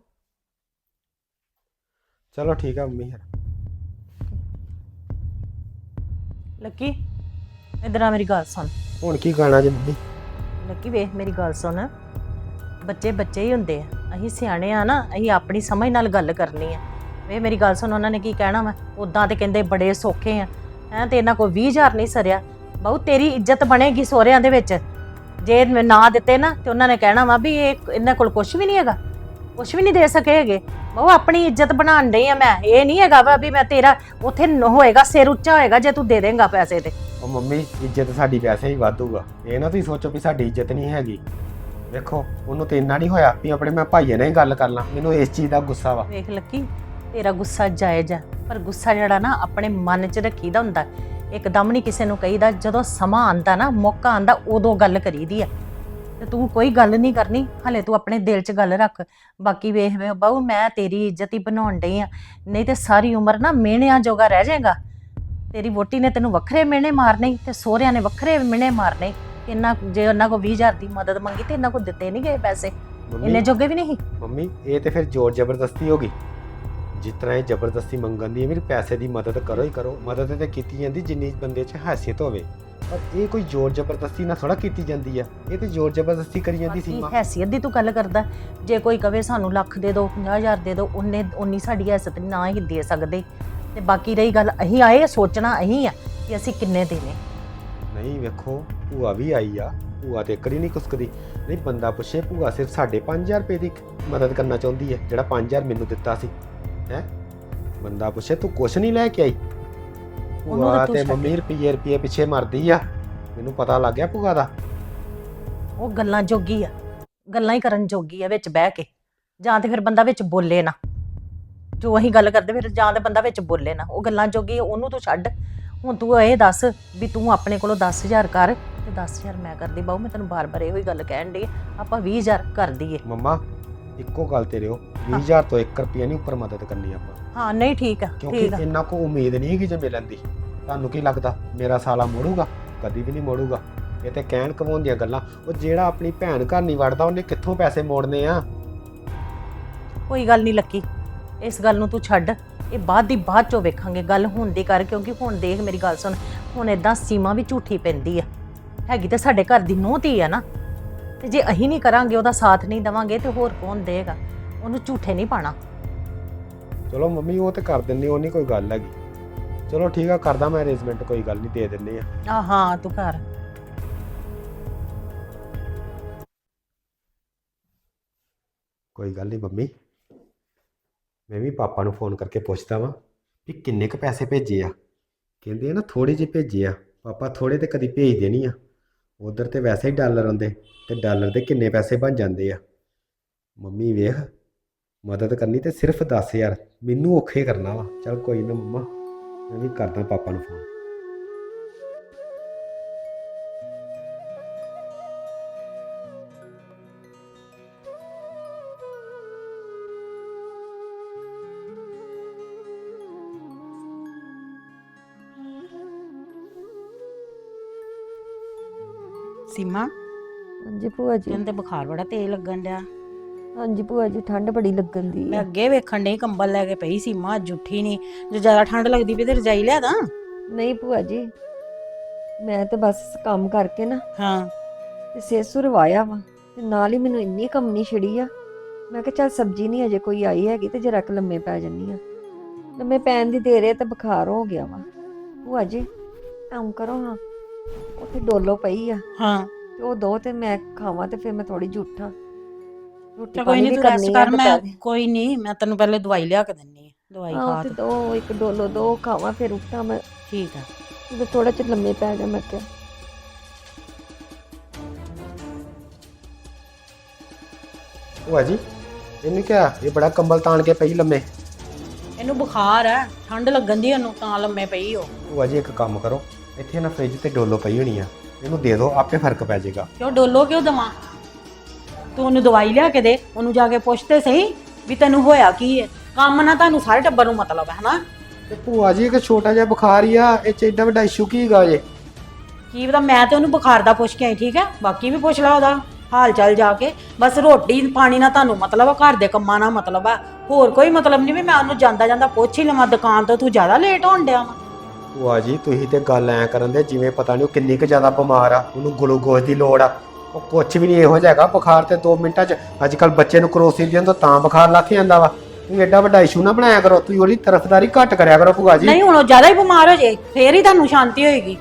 S1: ਚਲੋ ਠੀਕ ਆ ਮੰਮੀ ਫਿਰ।
S3: ਲੱਕੀ ਇਧਰ ਆ ਮੇਰੀ ਗੱਲ ਸੁਣ।
S1: ਹੁਣ ਕੀ ਗਾਣਾ ਜੀ ਮੰਮੀ?
S3: ਲੱਕੀ ਵੇਖ ਮੇਰੀ ਗੱਲ ਸੁਣ। ਬੱਚੇ ਬੱਚੇ ਹੀ ਹੁੰਦੇ ਆ। ਅਸੀਂ ਸਿਆਣੇ ਆ ਨਾ ਅਸੀਂ ਆਪਣੀ ਸਮਝ ਨਾਲ ਗੱਲ ਕਰਨੀ ਆ। ਵੇ ਮੇਰੀ ਗੱਲ ਸੁਣ ਉਹਨਾਂ ਨੇ ਕੀ ਕਹਿਣਾ ਵਾ? ਉਦਾਂ ਤੇ ਕਹਿੰਦੇ ਬੜੇ ਸੌਖੇ ਆ। ਹੈ ਤੇ ਇਹਨਾਂ ਕੋਲ 20000 ਨਹੀਂ ਸਰਿਆ। ਬਹੁ ਤੇਰੀ ਇੱਜ਼ਤ ਬਣੇਗੀ ਸੋਹਰਿਆਂ ਦੇ ਵਿੱਚ। ਜੇ ਮੈਂ ਨਾ ਦਿੱਤੇ ਨਾ ਤੇ ਉਹਨਾਂ ਨੇ ਕਹਿਣਾ ਵਾ ਵੀ ਇਹ ਇਹਨਾਂ ਕੋਲ ਕੁਝ ਵੀ ਨਹੀਂ ਹੈਗਾ। ਕੁਝ ਵੀ ਨਹੀਂ ਦੇ ਸਕੇ ਹੈਗੇ। ਬਹੁ ਆਪਣੀ ਇੱਜ਼ਤ ਬਣਾਉਣ ਡਈ ਆ ਮੈਂ। ਇਹ ਨਹੀਂ ਹੈਗਾ ਵਾ ਵੀ ਮੈਂ ਤੇਰਾ ਉੱਥੇ ਨ- ਹੋਏਗਾ ਸਿਰ ਉੱਚਾ ਹੋਏਗਾ ਜੇ ਤੂੰ ਦੇ ਦੇਂਗਾ ਪੈਸੇ ਤੇ।
S1: ਉਹ ਮੰਮੀ ਇੱਜ਼ਤ ਸਾਡੀ ਵੈਸੇ ਹੀ ਵਾਧੂਗਾ। ਇਹ ਨਾ ਤੁਸੀਂ ਸੋਚੋ ਵੀ ਸਾਡੀ ਇੱਜ਼ਤ ਨਹੀਂ ਹੈਗੀ। ਵੇਖੋ ਉਹਨੂੰ ਤੇ ਇੰਨਾ ਨਹੀਂ ਹੋਇਆ ਵੀ ਆਪਣੇ ਮੈਂ ਭਾਈਏ ਨਾਲ ਹੀ ਗੱਲ ਕਰ ਲਾਂ। ਮੈਨੂੰ ਇਸ ਚੀਜ਼ ਦਾ ਗੁੱਸਾ ਵਾ।
S3: ਵੇਖ ਲੱਕੀ ਤੇਰਾ ਗੁੱਸਾ ਜਾਇਜ਼ ਆ। ਪਰ ਗੁੱਸਾ ਜਿਹੜਾ ਨਾ ਆਪਣੇ ਮਨ 'ਚ ਰੱਖੀਦਾ ਹੁੰਦਾ। ਇੱਕਦਮ ਨਹੀਂ ਕਿਸੇ ਨੂੰ ਕਹੀਦਾ। ਜਦੋਂ ਸਮਾਂ ਆਂਦਾ ਨਾ ਮੌਕਾ ਆਂਦਾ ਉਦੋਂ ਗੱਲ ਕਰੀਦੀ ਆ। ਤੇ ਤੂੰ ਕੋਈ ਗੱਲ ਨਹੀਂ ਕਰਨੀ ਹਲੇ ਤੂੰ ਆਪਣੇ ਦਿਲ 'ਚ ਗੱਲ ਰੱਖ। ਬਾਕੀ ਵੇਖ ਵੇ ਬਾਊ ਮੈਂ ਤੇਰੀ ਇੱਜ਼ਤ ਹੀ ਬਣਾਉਣ ਡਈ ਆ। ਨਹੀਂ ਤੇ ਸਾਰੀ ਉਮਰ ਨਾ ਮਿਹਣਿਆਂ ਜੋਗਾ ਰਹਿ ਜਾਏਗਾ। ਤੇਰੀ ਵੋਟੀ ਨੇ ਤੈਨੂੰ ਵੱਖਰੇ ਮਿਹਣੇ ਮਾਰਨੇ ਤੇ ਸਹੁਰਿਆਂ ਨੇ ਵੱਖਰੇ ਮਿਹਣੇ ਮਾਰਨੇ। ਇੰਨਾ ਜੇ ਉਹਨਾਂ ਕੋ 20000 ਦੀ ਮਦਦ ਮੰਗੀ ਤੇ ਇਹਨਾਂ ਕੋ ਦਿੱਤੇ ਨਹੀਂ ਗਏ ਪੈਸੇ। ਇੰਨੇ ਜੋਗੇ ਵੀ ਨਹੀਂ?
S1: ਮੰਮੀ ਇਹ ਤੇ ਫਿਰ ਜ਼ੋਰ ਜ਼ਬਰਦਸਤੀ ਹੋ ਗਈ। ਜਿਸ ਤਰ੍ਹਾਂ ਇਹ ਜ਼ਬਰਦਸਤੀ ਮੰਗਣ ਦੀ ਹੈ ਵੀ ਪੈਸੇ ਦੀ ਮਦਦ ਕਰੋ ਹੀ ਕਰੋ। ਮਦਦ ਤੇ ਕੀਤੀ ਜਾਂਦੀ ਜਿੰਨੀ ਬੰਦੇ 'ਚ ਹੈਸੀਅਤ ਹੋਵੇ। ਪਰ ਇਹ ਕੋਈ ਜ਼ੋਰ ਜ਼ਬਰਦਸਤੀ ਨਾਲ ਥੋੜਾ ਕੀਤੀ ਜਾਂਦੀ ਆ। ਇਹ ਤੇ ਜ਼ੋਰ ਜ਼ਬਰਦਸਤੀ ਕਰੀ ਜਾਂਦੀ
S3: ਬਾਕੀ
S1: ਸੀਮਾ
S3: ਹੈਸੀਅਤ ਦੀ ਤੂੰ ਗੱਲ ਕਰਦਾ। ਜੇ ਕੋਈ ਕਵੇ ਸਾਨੂੰ ਲੱਖ ਦੇ ਦਿਓ 50000 ਦੇ ਦਿਓ ਉਹਨੇ ਉਨੀ ਸਾਡੀ ਹੈਸੀਅਤ ਨਾ ਹੀ ਦੇ ਸਕਦੇ। ਤੇ ਬਾਕੀ ਰਹੀ ਗੱਲ ਅਸੀਂ ਆਏ ਆ ਸੋਚਣਾ ਅਸੀਂ ਆ ਕਿ ਅਸੀਂ ਕਿੰਨੇ ਦੇਣੇ।
S1: ਨਹੀਂ ਵੇਖੋ ਭੂਆ ਵੀ ਆਈ ਆ। ਭੂਆ ਤੇ ਕਰੀ ਨਹੀਂ ਕੁਸਕਦੀ। ਨਹੀਂ ਬੰਦਾ ਪੁੱਛੇ ਭੂਆ ਸਿਰਫ ਸਾਡੇ 5000 ਰੁਪਏ ਦੀ ਮਦਦ ਕਰਨਾ ਚਾਹੁੰਦੀ ਹੈ ਜਿਹੜਾ 5000 ਮੈਨੂੰ ਦਿੱਤਾ ਸੀ। ਹੈ? ਬੰਦਾ ਪੁੱਛੇ ਤੂੰ ਕੁਛ ਨਹੀਂ ਲੈ ਕੇ ਆਈ?
S3: ਉਹਨੂੰ
S1: ਭੂਆ
S3: ਤਾਂ ਤੂੰ
S1: ਤੇ
S3: ਛੱਡ।
S1: ਮੰਮੀ ਰੁਪਏ ਰੁਪਏ ਪਿੱਛੇ ਮਰਦੀ ਆ। ਮੈਨੂੰ ਪਤਾ ਲੱਗ ਗਿਆ ਭੂਆ ਦਾ।
S3: ਉਹ ਗੱਲਾਂ ਜੋਗੀ ਆ। ਗੱਲਾਂ ਹੀ ਕਰਨ ਜੋਗੀ ਆ ਵਿੱਚ ਬਹਿ ਕੇ। ਜਾਂ ਤੇ ਫਿਰ ਬੰਦਾ ਵਿੱਚ ਬੋਲੇ ਨਾ। ਜੋ ਅਸੀਂ ਗੱਲ ਕਰਦੇ ਫਿਰ ਜਾਂ ਤੇ ਬੰਦਾ ਵਿੱਚ ਬੋਲੇ ਨਾ। ਉਹ ਗੱਲਾਂ ਜੋਗੀ ਆ, ਉਹਨੂੰ ਤੂੰ ਛੱਡ। ਹੁਣ ਤੂੰ ਇਹ ਦੱਸ ਵੀ ਤੂੰ ਆਪਣੇ ਕੋਲੋਂ 10000 ਕਰ ਤੇ 10000 ਮੈਂ ਕਰਦੀ। ਬਾਹੂ ਮੈਂ ਤੈਨੂੰ ਬਾਰ-ਬਾਰ ਇਹੋ ਹੀ ਗੱਲ ਕਹਿਣ ਦੀ ਆਪਾਂ 20000 ਕਰ ਦਈਏ।
S1: ਮੰਮਾ ਇੱਕੋ ਗੱਲ ਤੇ ਰਿਓ 20000 ਤੋਂ 1 ਰੁਪਿਆ ਨਹੀਂ ਉੱਪਰ ਮਦਦ ਕਰਨੀ ਆਪਾਂ।
S3: ਹਾਂ ਨਹੀਂ ਠੀਕ ਆ
S1: ਕਿਉਂਕਿ
S3: ਠੀਕ ਆ।
S1: ਇੰਨਾ ਕੋ ਉਮੀਦ ਨਹੀਂ ਹੈਗੀ ਜੇ ਮਿਲਣ ਦੀ। ਤੁਹਾਨੂੰ ਕੀ ਲੱਗਦਾ ਮੇਰਾ ਸਾਲਾ ਮੋੜੂਗਾ? ਕਦੀ ਵੀ ਨਹੀਂ ਮੋੜੂਗਾ। ਇਹ ਤੇ ਕਹਿਣ ਕਵਾਉਣ ਦੀਆਂ ਗੱਲਾਂ। ਉਹ ਜਿਹੜਾ ਆਪਣੀ ਭੈਣ ਘਰ ਨਹੀਂ ਵੜਦਾ ਉਹਨੇ ਕਿੱਥੋਂ ਪੈਸੇ ਮੋੜਨੇ ਆ?
S3: ਕੋਈ ਗੱਲ ਨਹੀਂ ਲੱਕੀ। ਇਸ ਗੱਲ ਨੂੰ ਤੂੰ ਛੱਡ। ਇਹ ਬਾਅਦ ਦੀ ਬਾਅਦ ਚੋਂ ਵੇਖਾਂਗੇ। ਗੱਲ ਹੁਣ ਦੀ ਕਰ ਕਿਉਂਕਿ ਹੁਣ ਦੇਖ ਮੇਰੀ ਗੱਲ ਸੁਣ। ਹੁਣ ਇਦਾਂ ਸੀਮਾ ਵੀ ਝੂਠੀ ਪੈਂਦੀ ਆ। ਹੈਗੀ ਤੇ ਸਾਡੇ ਘਰ ਦੀ ਨੂੰਹ ਧੀ ਆ ਨਾ। ਤੇ ਜੇ ਅਸੀਂ ਨਹੀਂ ਕਰਾਂਗੇ ਉਹਦਾ ਸਾਥ ਨਹੀਂ ਦੇਵਾਂਗੇ ਤੇ ਹੋਰ ਕੌਣ ਦੇਗਾ? ਉਹਨੂੰ ਝੂਠੇ ਨਹੀਂ ਪਾਣਾ।
S1: ਚਲੋ ਮੰਮੀ ਉਹ ਤੇ ਕਰ ਦਿੰਦੇ ਉਹ ਨਹੀਂ ਕੋਈ ਗੱਲ ਹੈਗੀ। ਚਲੋ ਠੀਕ ਆ ਕਰਦਾ ਮੈਂ ਅਰੇਂਜਮੈਂਟ ਕੋਈ ਗੱਲ ਨਹੀਂ ਦੇ ਦਿੰਨੇ ਆ।
S3: ਆ ਹਾਂ ਤੂੰ ਕਰ
S1: ਕੋਈ ਗੱਲ ਨਹੀਂ ਮੰਮੀ। ਮੈਂ ਵੀ ਪਾਪਾ ਨੂੰ ਫੋਨ ਕਰਕੇ ਪੁੱਛਦਾ ਵਾਂ ਵੀ ਕਿੰਨੇ ਕ ਪੈਸੇ ਭੇਜੇ ਆ। ਕਹਿੰਦੇ ਆ ਨਾ ਥੋੜੇ ਜਿਹੇ ਭੇਜੇ ਆ। ਪਾਪਾ ਥੋੜੇ ਤੇ ਕਦੀ ਭੇਜ ਦੇਣੀ ਆ। ਉਧਰ ਤੇ ਵੈਸੇ ਹੀ ਡਾਲਰ ਆਉਂਦੇ ਤੇ ਡਾਲਰ ਦੇ ਕਿੰਨੇ ਪੈਸੇ ਬਣ ਜਾਂਦੇ ਆ। ਮੰਮੀ ਵੇਖ, ਮਦਦ ਕਰਨੀ ਤੇ ਸਿਰਫ 10000 ਮੈਨੂੰ ਔਖੇ ਕਰਨਾ ਵਾ। ਚਲ ਕੋਈ ਨਾ ਮੰਮਾ, ਮੈਂ ਵੀ ਕਰਦਾ ਪਾਪਾ ਨੂੰ ਫੋਨ
S2: ਸੀਮਾ?
S4: ਹਾਂਜੀ ਭੂਆ ਜੀ।
S2: ਤੈਨੂੰ ਤੇ ਬੁਖਾਰ ਬੜਾ ਤੇਜ਼ ਲੱਗਣ ਡਿਆ।
S4: ਹਾਂਜੀ ਭੂਆ ਜੀ ਠੰਡ ਬੜੀ ਲੱਗਣ ਦੀ
S2: ਮੈਂ ਅੱਗੇ ਵੇਖਣ ਡਈ ਕੰਬਲ ਲੈ ਕੇ ਪਈ ਸੀਮਾ ਅੱਜ ਉੱਠੀ ਨਹੀਂ ਜੇ ਜ਼ਿਆਦਾ ਠੰਡ ਲੱਗਦੀ ਪਈ ਤੇ ਰਜਾਈ ਲਿਆ ਦਾਂ।
S4: ਨਹੀਂ ਭੂਆ ਜੀ ਮੈਂ ਤੇ ਬਸ ਕੰਮ ਕਰਕੇ ਨਾ
S2: ਹਾਂ।
S4: ਤੇ ਸੇਸੁਰ ਵਾਇਆ ਵਾ ਤੇ ਨਾਲ ਹੀ ਮੈਨੂੰ ਇੰਨੀ ਕੰਮਨੀ ਛਿੜੀ ਆ। ਮੈਂ ਕਿਹਾ ਚੱਲ ਸਬਜ਼ੀ ਨਹੀਂ ਅਜੇ ਕੋਈ ਆਈ ਹੈਗੀ ਤੇ ਜਰਾ ਕੁ ਲੰਮੇ ਪੈ ਜੰਨੀ ਆ। ਲੰਮੇ ਪੈਣ ਦੀ ਦੇਰ ਹੈ ਤੇ ਬੁਖਾਰ ਹੋ ਗਿਆ ਵਾ। ਭੂਆ ਜੀ ਕੰਮ ਕਰੋ ਹਾਂ ਉੱਥੇ ਡੋਲੋ ਪਈ ਆ।
S2: ਹਾਂ।
S4: ਤੇ ਉਹ ਦੋ ਤੇ ਮੈਂ ਖਾਵਾਂ ਤੇ ਫਿਰ ਮੈਂ ਥੋੜੀ ਜੂਠਾਂ। ਰੋਟੀ
S2: ਤਾਂ ਕੋਈ ਨਹੀਂ ਤੂੰ ਰੈਸਟ
S4: ਆ
S2: ਕਰ ਮੈਂ। ਕੋਈ ਨਹੀਂ ਮੈਂ ਤੈਨੂੰ ਪਹਿਲੇ ਦਵਾਈ ਲਿਆ ਕੇ ਦਿੰਨੀ ਆ ਦਵਾਈ ਖਾ
S4: ਤੇ
S2: ਤੂੰ।
S4: ਦੋ ਇੱਕ ਡੋਲੋ ਦੋ ਖਾਵਾਂ ਫਿਰ ਉੱਠਾਂ ਮੈਂ।
S2: ਠੀਕ ਆ।
S4: ਤੇ ਥੋੜਾ ਚਿਰ ਲੰਮੇ ਪੈ ਜਾ ਮੈਂ ਕਿਹਾ।
S1: ਭੂਆ ਜੀ ਇਹਨੂੰ ਕਿਹਾ ਇਹ ਬੜਾ ਕੰਬਲ ਤਾਣ ਕੇ ਪਈ ਲੰਮੇ।
S2: ਇਹਨੂੰ ਬੁਖਾਰ ਹੈ ਠੰਡ ਲੱਗਣ ਦੀ ਉਹਨੂੰ ਤਾਂ ਲੰਮੇ ਪਈ ਹੋ
S1: ਭੂਆ ਜੀ ਇੱਕ ਕੰਮ ਕਰੋ। ਇੱਥੇ ਨਾ ਫ੍ਰਿਜ ਤੇ ਡੋਲੋ ਪਈ ਹੋਣੀ ਆ। ਇਹਨੂੰ ਦੇ ਦਿਓ ਆਪੇ ਫ਼ਰਕ ਪੈ ਜਾਏਗਾ।
S2: ਕਿਉਂ ਡੋਲੋ ਕਿਉਂ ਦਵਾਂ? ਤੂੰ ਉਹਨੂੰ ਦਵਾਈ ਲਿਆ ਕੇ ਦੇ ਉਹਨੂੰ ਜਾ ਕੇ ਪੁੱਛ ਤੇ ਸਹੀ ਵੀ ਤੈਨੂੰ ਹੋਇਆ ਕੀ ਹੈ ਕੰਮ ਨਾ ਤੁਹਾਨੂੰ ਸਾਰੇ ਟੱਬਰ ਨੂੰ ਮਤਲਬ ਹੈ ਹਨਾ?
S1: ਤੇ ਭੂਆ ਜੀ ਇੱਕ ਛੋਟਾ ਜਿਹਾ ਬੁਖਾਰ ਹੀ ਆ ਇਹ ਚ ਏਡਾ ਵੱਡਾ ਇਸ਼ੂ ਕੀ ਹੈਗਾ ਜੇ?
S2: ਕੀ ਪਤਾ ਮੈਂ ਤੇ ਉਹਨੂੰ ਬੁਖਾਰ ਦਾ ਪੁੱਛ ਕੇ ਆਈ ਠੀਕ ਹੈ? ਬਾਕੀ ਵੀ ਪੁੱਛ ਲਾ ਉਹਦਾ ਹਾਲ ਚਾਲ ਜਾ ਕੇ। ਬਸ ਰੋਟੀ ਪਾਣੀ ਨਾਲ ਤੁਹਾਨੂੰ ਮਤਲਬ ਆ ਘਰ ਦੇ ਕੰਮਾਂ ਨਾਲ ਮਤਲਬ ਆ। ਹੋਰ ਕੋਈ ਮਤਲਬ ਨਹੀਂ ਵੀ ਮੈਂ ਉਹਨੂੰ ਜਾਂਦਾ ਜਾਂਦਾ ਪੁੱਛ ਹੀ ਲਵਾਂ ਦੁਕਾਨ ਤੋਂ ਤੂੰ ਜ਼ਿਆਦਾ ਲੇਟ ਹੋਣ ਡਿਆ ਵਾ।
S1: ਭੂਆ ਜੀ ਤੁਸੀਂ ਤੇ ਗੱਲ ਐ ਕਰਨ ਦੇ ਜਿਵੇਂ ਪਤਾ ਨਹੀਂ ਉਹ ਕਿੰਨੀ ਕੁ ਜ਼ਿਆਦਾ ਬਿਮਾਰ ਆ ਉਹਨੂੰ ਗਲੂਕੋਜ਼ ਦੀ ਲੋੜ ਆ। ਉਹ ਕੁਝ ਵੀ ਨਹੀਂ ਇਹੋ ਜਿਹਾ ਹੈਗਾ ਬੁਖਾਰ ਤੇ 2 ਮਿੰਟਾਂ 'ਚ ਅੱਜ ਕੱਲ ਬੱਚੇ ਨੂੰ ਕਰੋਸੀ ਦੀ ਤਾਂ ਤਾਂ ਬੁਖਾਰ ਲੱਥ ਜਾਂਦਾ ਵਾ। ਤੁਸੀਂ ਐਡਾ ਵੱਡਾ ਇਸ਼ੂ ਨਾ ਬਣਾਇਆ ਕਰੋ ਤੁਸੀਂ ਉਹਦੀ ਤਰਫਦਾਰੀ ਘੱਟ ਕਰਿਆ ਕਰੋ ਭੂਆ ਜੀ।
S2: ਨਹੀਂ ਹੁਣ ਉਹ ਜ਼ਿਆਦਾ ਹੀ ਬਿਮਾਰ ਹੋ ਜੇ ਫੇਰ ਹੀ ਤੁਹਾਨੂੰ ਸ਼ਾਂਤੀ ਹੋਏਗੀ।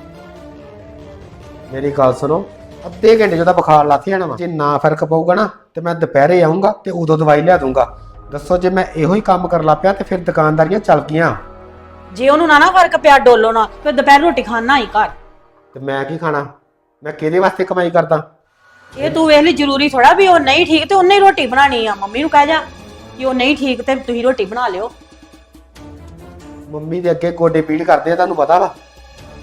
S1: ਮੇਰੀ ਗੱਲ ਸੁਣੋ ਅੱਧੇ ਘੰਟੇ 'ਚ ਉਹਦਾ ਬੁਖਾਰ ਲੱਥ ਜਾਣਾ ਵਾ। ਜੇ ਨਾ ਫ਼ਰਕ ਪਊਗਾ ਨਾ ਤੇ ਮੈਂ ਦੁਪਹਿਰੇ ਆਉਂਗਾ ਤੇ ਉਦੋਂ ਦਵਾਈ ਲਿਆ ਦੂੰਗਾ ਦੱਸੋ ਜੇ ਮੈਂ ਇਹੋ ਹੀ ਕੰਮ ਕਰ ਲਾ ਪਿਆ ਤੇ ਫਿਰ ਦੁਕਾਨਦਾਰੀਆਂ ਚੱਲ ਗਈਆਂ
S2: ਜੇ ਉਹਨੂੰ ਨਾ ਨਾ ਫ਼ਰਕ ਪਿਆ ਡੋਲੋ ਨਾ ਫਿਰ ਦੁਪਹਿਰ ਰੋਟੀ ਖਾਣਾ ਹੀ ਘਰ।
S1: ਤੇ ਮੈਂ ਕੀ ਖਾਣਾ? ਮੈਂ ਕਿਹਦੇ ਵਾਸਤੇ ਕਮਾਈ ਕਰਦਾ?
S2: ਇਹ ਤੂੰ ਵੇਖ ਲਈ ਜ਼ਰੂਰੀ ਥੋੜਾ ਵੀ ਉਹ ਨਹੀਂ ਠੀਕ ਤੇ ਉਹਨੇ ਹੀ ਰੋਟੀ ਬਣਾਣੀ ਆ। ਮੰਮੀ ਨੂੰ ਕਹਿ ਜਾ ਕਿ ਉਹ ਨਹੀਂ ਠੀਕ ਤੇ ਤੁਸੀਂ ਰੋਟੀ ਬਣਾ ਲਿਓ।
S1: ਮੰਮੀ ਦੇ ਅੱਗੇ ਗੋਡੇ ਪੀੜ ਕਰਦੇ ਆ ਤੁਹਾਨੂੰ ਪਤਾ ਵਾ।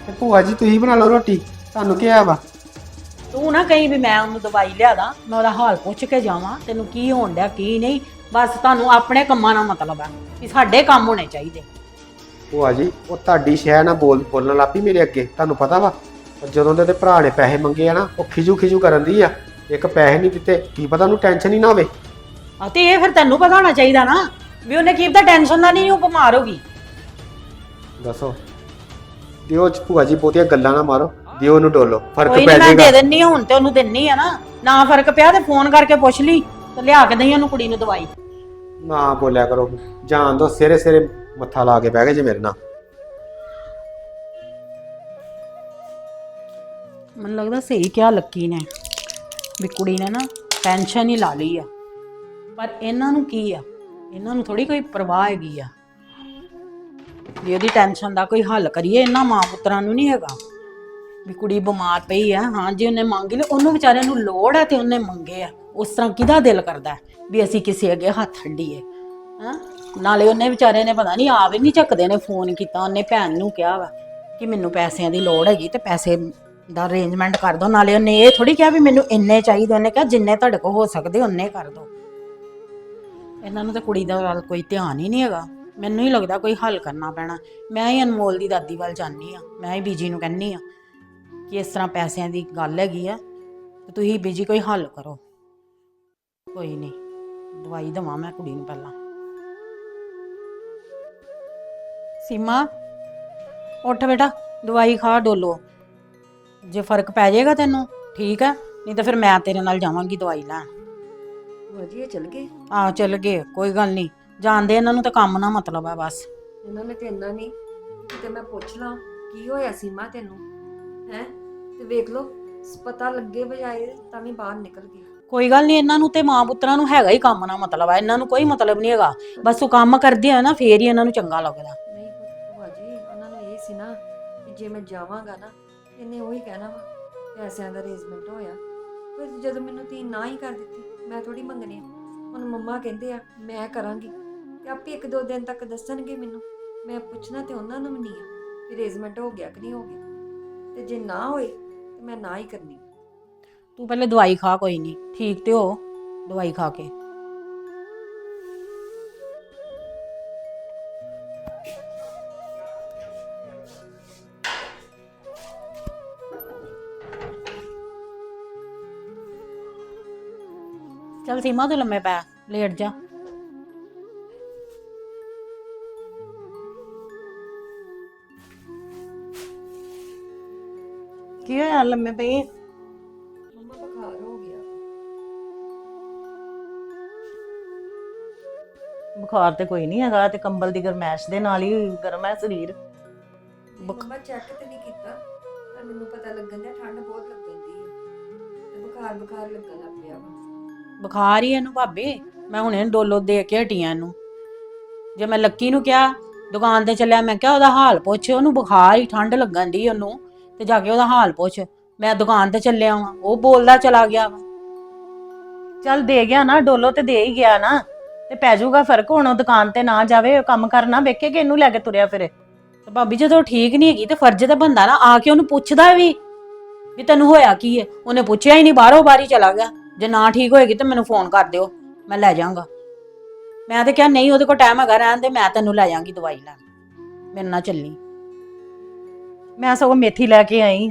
S1: ਤੇ ਭੂਆ ਜੀ ਤੁਸੀਂ ਬਣਾ ਲਓ ਰੋਟੀ। ਤੁਹਾਨੂੰ ਕੀ ਆ ਵਾ।
S2: ਤੂੰ ਨਾ ਕਹੀਂ ਵੀ ਮੈਂ ਉਹਨੂੰ ਦਵਾਈ ਲਿਆਦਾ ਮੈਂ ਉਹਦਾ ਹਾਲ ਪੁੱਛ ਕੇ ਜਾਵਾਂ ਤੈਨੂੰ ਕੀ ਹੋਣ ਡਿਆ ਕੀ ਨਹੀਂ। ਬਸ ਤੁਹਾਨੂੰ ਆਪਣੇ ਕੰਮਾਂ ਨਾਲ ਮਤਲਬ ਹੈ ਵੀ ਸਾਡੇ ਕੰਮ ਹੋਣੇ ਚਾਹੀਦੇ।
S1: ਭੂਆ ਜੀ ਉਹ ਤੁਹਾਡੀ ਸ਼ਹਿ ਨਾਲ ਬੋਲ ਬੋਲਣ ਲੱਪੀ ਮੇਰੇ ਅੱਗੇ ਤੁਹਾਨੂੰ ਪਤਾ ਵਾ? ਉਹ ਜਦੋਂ ਦੇ ਉਹਦੇ ਭਰਾ ਨੇ ਪੈਸੇ ਮੰਗੇ ਆ ਨਾ ਉਹ ਖਿਜੂ ਖਿਜੂ ਕਰਨ ਦੀ ਆ। ਇੱਕ ਪੈਸੇ ਨਹੀਂ ਦਿੱਤੇ ਕੀ ਪਤਾ ਉਹਨੂੰ ਟੈਨਸ਼ਨ ਹੀ ਨਾ ਹੋਵੇ।
S2: ਆ ਤੇ ਇਹ ਫਿਰ ਤੈਨੂੰ ਪਤਾ ਹੋਣਾ ਚਾਹੀਦਾ ਨਾ ਵੀ ਉਹਨੇ ਕੀ ਪਤਾ ਟੈਨਸ਼ਨ ਦਾ ਨਹੀਂ ਉਹ ਬਿਮਾਰ ਹੋ ਗਈ।
S1: ਦੱਸੋ। ਦਿਓ ਚ ਭੂਆ ਜੀ ਬਹੁਤੀਆਂ ਗੱਲਾਂ ਨਾ ਮਾਰੋ। ਦਿਓ ਉਹਨੂੰ ਡੋਲੋ ਫ਼ਰਕ
S2: ਕੋਈ
S1: ਪੈ
S2: ਨਹੀਂ ਮੈਂ ਦੇ
S1: ਜਾਏਗਾ
S2: ਦਿੰਨੀ ਆ ਹੁਣ ਤੇ ਉਹਨੂੰ ਦਿੰਨੀ ਆ ਨਾ। ਨਾ ਫ਼ਰਕ ਪਿਆ ਤੇ ਫੋਨ ਕਰਕੇ ਪੁੱਛ ਲਈ ਤੇ ਲਿਆ ਕੇ ਦਈ ਉਹਨੂੰ ਕੁੜੀ ਨੂੰ ਦਵਾਈ।
S1: ਨਾ ਬੋਲਿਆ ਕਰੋ। ਜਾਣ ਦੋ ਸਿਰੇ ਸਿਰੇ ਮੱਥਾ ਲਾ ਕੇ ਬਹਿ ਗਏ ਜੇ ਮੇਰੇ ਨਾਲ।
S2: ਮੈਨੂੰ ਲੱਗਦਾ ਸਹੀ ਕਿਹਾ ਲੱਕੀ ਨੇ ਵੀ ਕੁੜੀ ਨੇ ਨਾ ਟੈਨਸ਼ਨ ਹੀ ਲਾ ਲਈ ਆ। ਪਰ ਇਹਨਾਂ ਨੂੰ ਕੀ ਆ? ਇਹਨਾਂ ਨੂੰ ਥੋੜੀ ਕੋਈ ਪਰਵਾਹ ਹੈਗੀ ਆ। ਵੀ ਉਹਦੀ ਟੈਨਸ਼ਨ ਦਾ ਕੋਈ ਹੱਲ ਕਰੀਏ, ਇਹਨਾਂ ਮਾਂ ਪੁੱਤਰਾਂ ਨੂੰ ਨਹੀਂ ਹੈਗਾ ਵੀ ਕੁੜੀ ਬਿਮਾਰ ਪਈ ਆ। ਹਾਂ, ਜੇ ਉਹਨੇ ਮੰਗ ਲਈ, ਉਹਨੂੰ ਵਿਚਾਰਿਆਂ ਨੂੰ ਲੋੜ ਹੈ ਤੇ ਉਹਨੇ ਮੰਗੇ ਆ। ਉਸ ਤਰ੍ਹਾਂ ਕਿਹਦਾ ਦਿਲ ਕਰਦਾ ਵੀ ਅਸੀਂ ਕਿਸੇ ਅੱਗੇ ਹੱਥ ਅੱਡੀਏ? ਹਾਂ? ਨਾਲੇ ਉਹਨੇ ਵਿਚਾਰੇ ਨੇ ਪਤਾ ਨਹੀਂ ਆਪ ਹੀ ਨਹੀਂ ਚੱਕਦੇ ਨੇ ਫੋਨ ਕੀਤਾ, ਉਹਨੇ ਭੈਣ ਨੂੰ ਕਿਹਾ ਵਾ ਕਿ ਮੈਨੂੰ ਪੈਸਿਆਂ ਦੀ ਲੋੜ ਹੈਗੀ ਤੇ ਪੈਸੇ ਦਾ ਅਰੇਂਜਮੈਂਟ ਕਰ ਦਿਓ ਨਾਲੇ ਉਹਨੇ ਇਹ ਥੋੜੀ ਕਿਹਾ ਵੀ ਮੈਨੂੰ ਇੰਨੇ ਚਾਹੀਦੇ, ਉਹਨੇ ਕਿਹਾ ਜਿੰਨੇ ਤੁਹਾਡੇ ਕੋਲ ਹੋ ਸਕਦੇ ਉਹਨੇ ਕਰ ਦਿਓ ਇਹਨਾਂ ਨੂੰ ਤਾਂ ਕੁੜੀ ਦਾ ਵੱਲ ਕੋਈ ਧਿਆਨ ਹੀ ਨਹੀਂ ਹੈਗਾ। ਮੈਨੂੰ ਹੀ ਲੱਗਦਾ ਕੋਈ ਹੱਲ ਕਰਨਾ ਪੈਣਾ। ਮੈਂ ਹੀ ਅਨਮੋਲ ਦੀ ਦਾਦੀ ਵੱਲ ਜਾਂਦੀ ਆ ਮੈਂ ਹੀ ਬੀਜੀ ਨੂੰ ਕਹਿੰਨੀ ਆ ਕਿ ਇਸ ਤਰ੍ਹਾਂ ਪੈਸਿਆਂ ਦੀ ਗੱਲ ਹੈਗੀ ਆ, ਤੇ ਤੁਸੀਂ ਬੀਜੀ ਕੋਈ ਹੱਲ ਕਰੋ। ਕੋਈ ਨਹੀਂ, ਦਵਾਈ ਦਵਾਂ ਮੈਂ ਕੁੜੀ ਨੂੰ ਪਹਿਲਾਂ। ਸੀਮਾ ਉੱਠ ਬੇਟਾ ਦਵਾਈ ਖਾ ਡੋਲੋ। ਜੇ ਫ਼ਰਕ ਪੈ ਜਾਏਗਾ ਤੈਨੂੰ ਠੀਕ ਹੈ ਨਹੀਂ ਤਾਂ ਫਿਰ ਮੈਂ ਤੇਰੇ ਨਾਲ ਜਾਵਾਂਗੀ ਦਵਾਈ ਲੈਣ।
S4: ਵਧੀਆ ਚੱਲ ਗਏ।
S2: ਆ ਚੱਲ ਗਏ ਕੋਈ ਗੱਲ ਨਹੀਂ। ਜਾਣਦੇ ਇਹਨਾਂ ਨੂੰ ਤਾਂ ਕੰਮ ਨਾਲ ਮਤਲਬ ਹੈ ਬਸ।
S4: ਉਹਨਾਂ ਨੇ ਤੇ ਇੰਨਾ ਨਹੀਂ ਕਿਤੇ ਮੈਂ ਪੁੱਛ ਲਾਂ ਕੀ ਹੋਇਆ ਸੀਮਾ ਤੈਨੂੰ? ਹੈ? ਤੇ ਵੇਖ ਲੋ ਪਤਾ ਲੱਗੇ ਬਜਾਏ ਤਾਂ ਵੀ ਬਾਹਰ ਨਿਕਲ ਗਏ।
S2: ਕੋਈ ਗੱਲ ਨਹੀਂ ਇਹਨਾਂ ਨੂੰ ਤੇ ਮਾਂ ਪੁੱਤਰਾਂ ਨੂੰ ਹੈਗਾ ਹੀ ਕੰਮ ਨਾਲ ਮਤਲਬ ਹੈ ਇਹਨਾਂ ਨੂੰ ਕੋਈ ਮਤਲਬ ਨਹੀਂ ਹੈਗਾ। ਬਸ ਉਹ ਕੰਮ ਕਰਦੇ ਆ ਨਾ ਫੇਰ ਹੀ ਇਹਨਾਂ ਨੂੰ ਚੰਗਾ ਲੱਗਦਾ।
S4: ਸੀ ਨਾ ਕਿ ਜੇ ਮੈਂ ਜਾਵਾਂਗਾ ਨਾ, ਇਹਨੇ ਉਹੀ ਕਹਿਣਾ ਵਾ, ਪੈਸਿਆਂ ਦਾ ਅਰੇਂਜਮੈਂਟ ਹੋਇਆ। ਪਰ ਜਦੋਂ ਮੈਨੂੰ ਤੀ ਨਾ ਹੀ ਕਰ ਦਿੱਤੀ, ਮੈਂ ਥੋੜੀ ਮੰਗਣੀ ਆ। ਹੁਣ ਮੰਮਾ ਕਹਿੰਦੇ ਆ, ਮੈਂ ਕਰਾਂਗੀ। ਤੇ ਆਪੇ ਇੱਕ ਦੋ ਦਿਨ ਤੱਕ ਦੱਸਣਗੇ ਮੈਨੂੰ। ਮੈਂ ਪੁੱਛਣਾ ਤੇ ਉਹਨਾਂ ਨੂੰ ਵੀ ਨਹੀਂ ਆ ਅਰੇਂਜਮੈਂਟ ਹੋ ਗਿਆ ਕਿ ਨਹੀਂ ਹੋ ਗਿਆ। ਤੇ ਜੇ ਨਾ ਹੋਏ, ਤੇ ਮੈਂ ਨਾ ਹੀ ਕਰਨੀ।
S2: ਤੂੰ ਪਹਿਲੇ ਦਵਾਈ ਖਾ, ਕੋਈ ਨਹੀਂ। ਠੀਕ ਤੇ ਹੋ, ਦਵਾਈ ਖਾ ਕੇ। ਚਲ ਸੀਮਾ ਤੂੰ ਲੰਮੇ ਪੈ ਲੇਟ ਜਾ।
S3: ਕੀ ਹੋਇਆ ਲੰਮੇ ਪਈ?
S4: ਮੰਮਾ ਬੁਖਾਰ ਹੋ ਗਿਆ।
S3: ਬੁਖਾਰ ਤੇ ਕੋਈ ਨਹੀਂ ਹੈਗਾ ਤੇ ਕੰਬਲ ਦੀ ਗਰਮੈਸ਼ ਦੇ ਨਾਲ ਹੀ ਗਰਮ ਹੈ ਸਰੀਰ।
S4: ਮੰਮਾ ਚੈੱਕ ਤੇ ਨਹੀਂ ਕੀਤਾ ਪਰ ਮੈਨੂੰ ਪਤਾ ਲੱਗਣ ਦਾ ਠੰਡ ਬਹੁਤ ਲੱਗਣ ਦੀ ਹੈ। ਤੇ ਬੁਖਾਰ ਬੁਖਾਰ ਲੱਗਣ ਲੱਗ ਪਿਆ ਵਾ।
S2: ਬੁਖਾਰ ਹੀ ਇਹਨੂੰ ਭਾਬੀ, ਮੈਂ ਹੁਣੇ ਡੋਲੋ ਦੇ ਕੇ ਹਟੀਆਂ ਇਹਨੂੰ। ਜੇ ਮੈਂ ਲੱਕੀ ਨੂੰ ਕਿਹਾ, ਦੁਕਾਨ ਤੇ ਚੱਲਿਆ, ਮੈਂ ਕਿਹਾ ਉਹਦਾ ਹਾਲ ਪੁੱਛ, ਉਹਨੂੰ ਬੁਖਾਰ ਹੀ ਠੰਡ ਲੱਗਣ ਦੀ ਉਹਨੂੰ, ਤੇ ਜਾ ਕੇ ਉਹਦਾ ਹਾਲ ਪੁੱਛ। ਮੈਂ ਦੁਕਾਨ ਤੇ ਚੱਲਿਆ ਵਾਂ, ਉਹ ਬੋਲਦਾ ਚਲਾ ਗਿਆ ਵਾ।
S3: ਚੱਲ ਦੇ ਗਿਆ ਨਾ, ਡੋਲੋ ਤੇ ਦੇ ਹੀ ਗਿਆ ਨਾ, ਤੇ ਪੈ ਜਾਊਗਾ ਫ਼ਰਕ, ਹੁਣ ਉਹ ਦੁਕਾਨ ਤੇ ਨਾ ਜਾਵੇ ਕੰਮ ਕਰਨਾ, ਵੇਖੇ ਕਿ ਇਹਨੂੰ ਲੈ ਕੇ ਤੁਰਿਆ ਫਿਰੇ।
S2: ਤੇ ਭਾਬੀ ਜਦੋਂ ਠੀਕ ਨਹੀਂ ਹੈਗੀ, ਤੇ ਫਰਜ਼ ਤਾਂ ਬੰਦਾ ਨਾ, ਆ ਕੇ ਉਹਨੂੰ ਪੁੱਛਦਾ ਵੀ ਵੀ ਤੈਨੂੰ ਹੋਇਆ ਕੀ ਹੈ ਉਹਨੇ ਪੁੱਛਿਆ ਹੀ ਨਹੀਂ, ਬਾਹਰੋਂ ਬਾਰੀ ਚਲਾ ਗਿਆ। ਜੇ ਨਾ ਠੀਕ ਹੋਏਗੀ ਤਾਂ ਮੈਨੂੰ ਫੋਨ ਕਰ ਦਿਓ, ਮੈਂ ਲੈ ਜਾਵਾਂਗਾ। ਮੈਂ ਤੇ ਕਿਹਾ ਨਹੀਂ, ਉਹਦੇ ਕੋਲ ਟਾਈਮ ਹੈਗਾ ਰਹਿਣ ਦੇ, ਮੈਂ ਤੈਨੂੰ ਲੈ ਜਾਵਾਂਗੀ ਦਵਾਈ ਲੈਣ। ਮੇਰੇ ਨਾਲ ਚੱਲੀ।
S3: ਮੈਂ ਸਗੋਂ ਮੇਥੀ ਲੈ ਕੇ ਆਈ।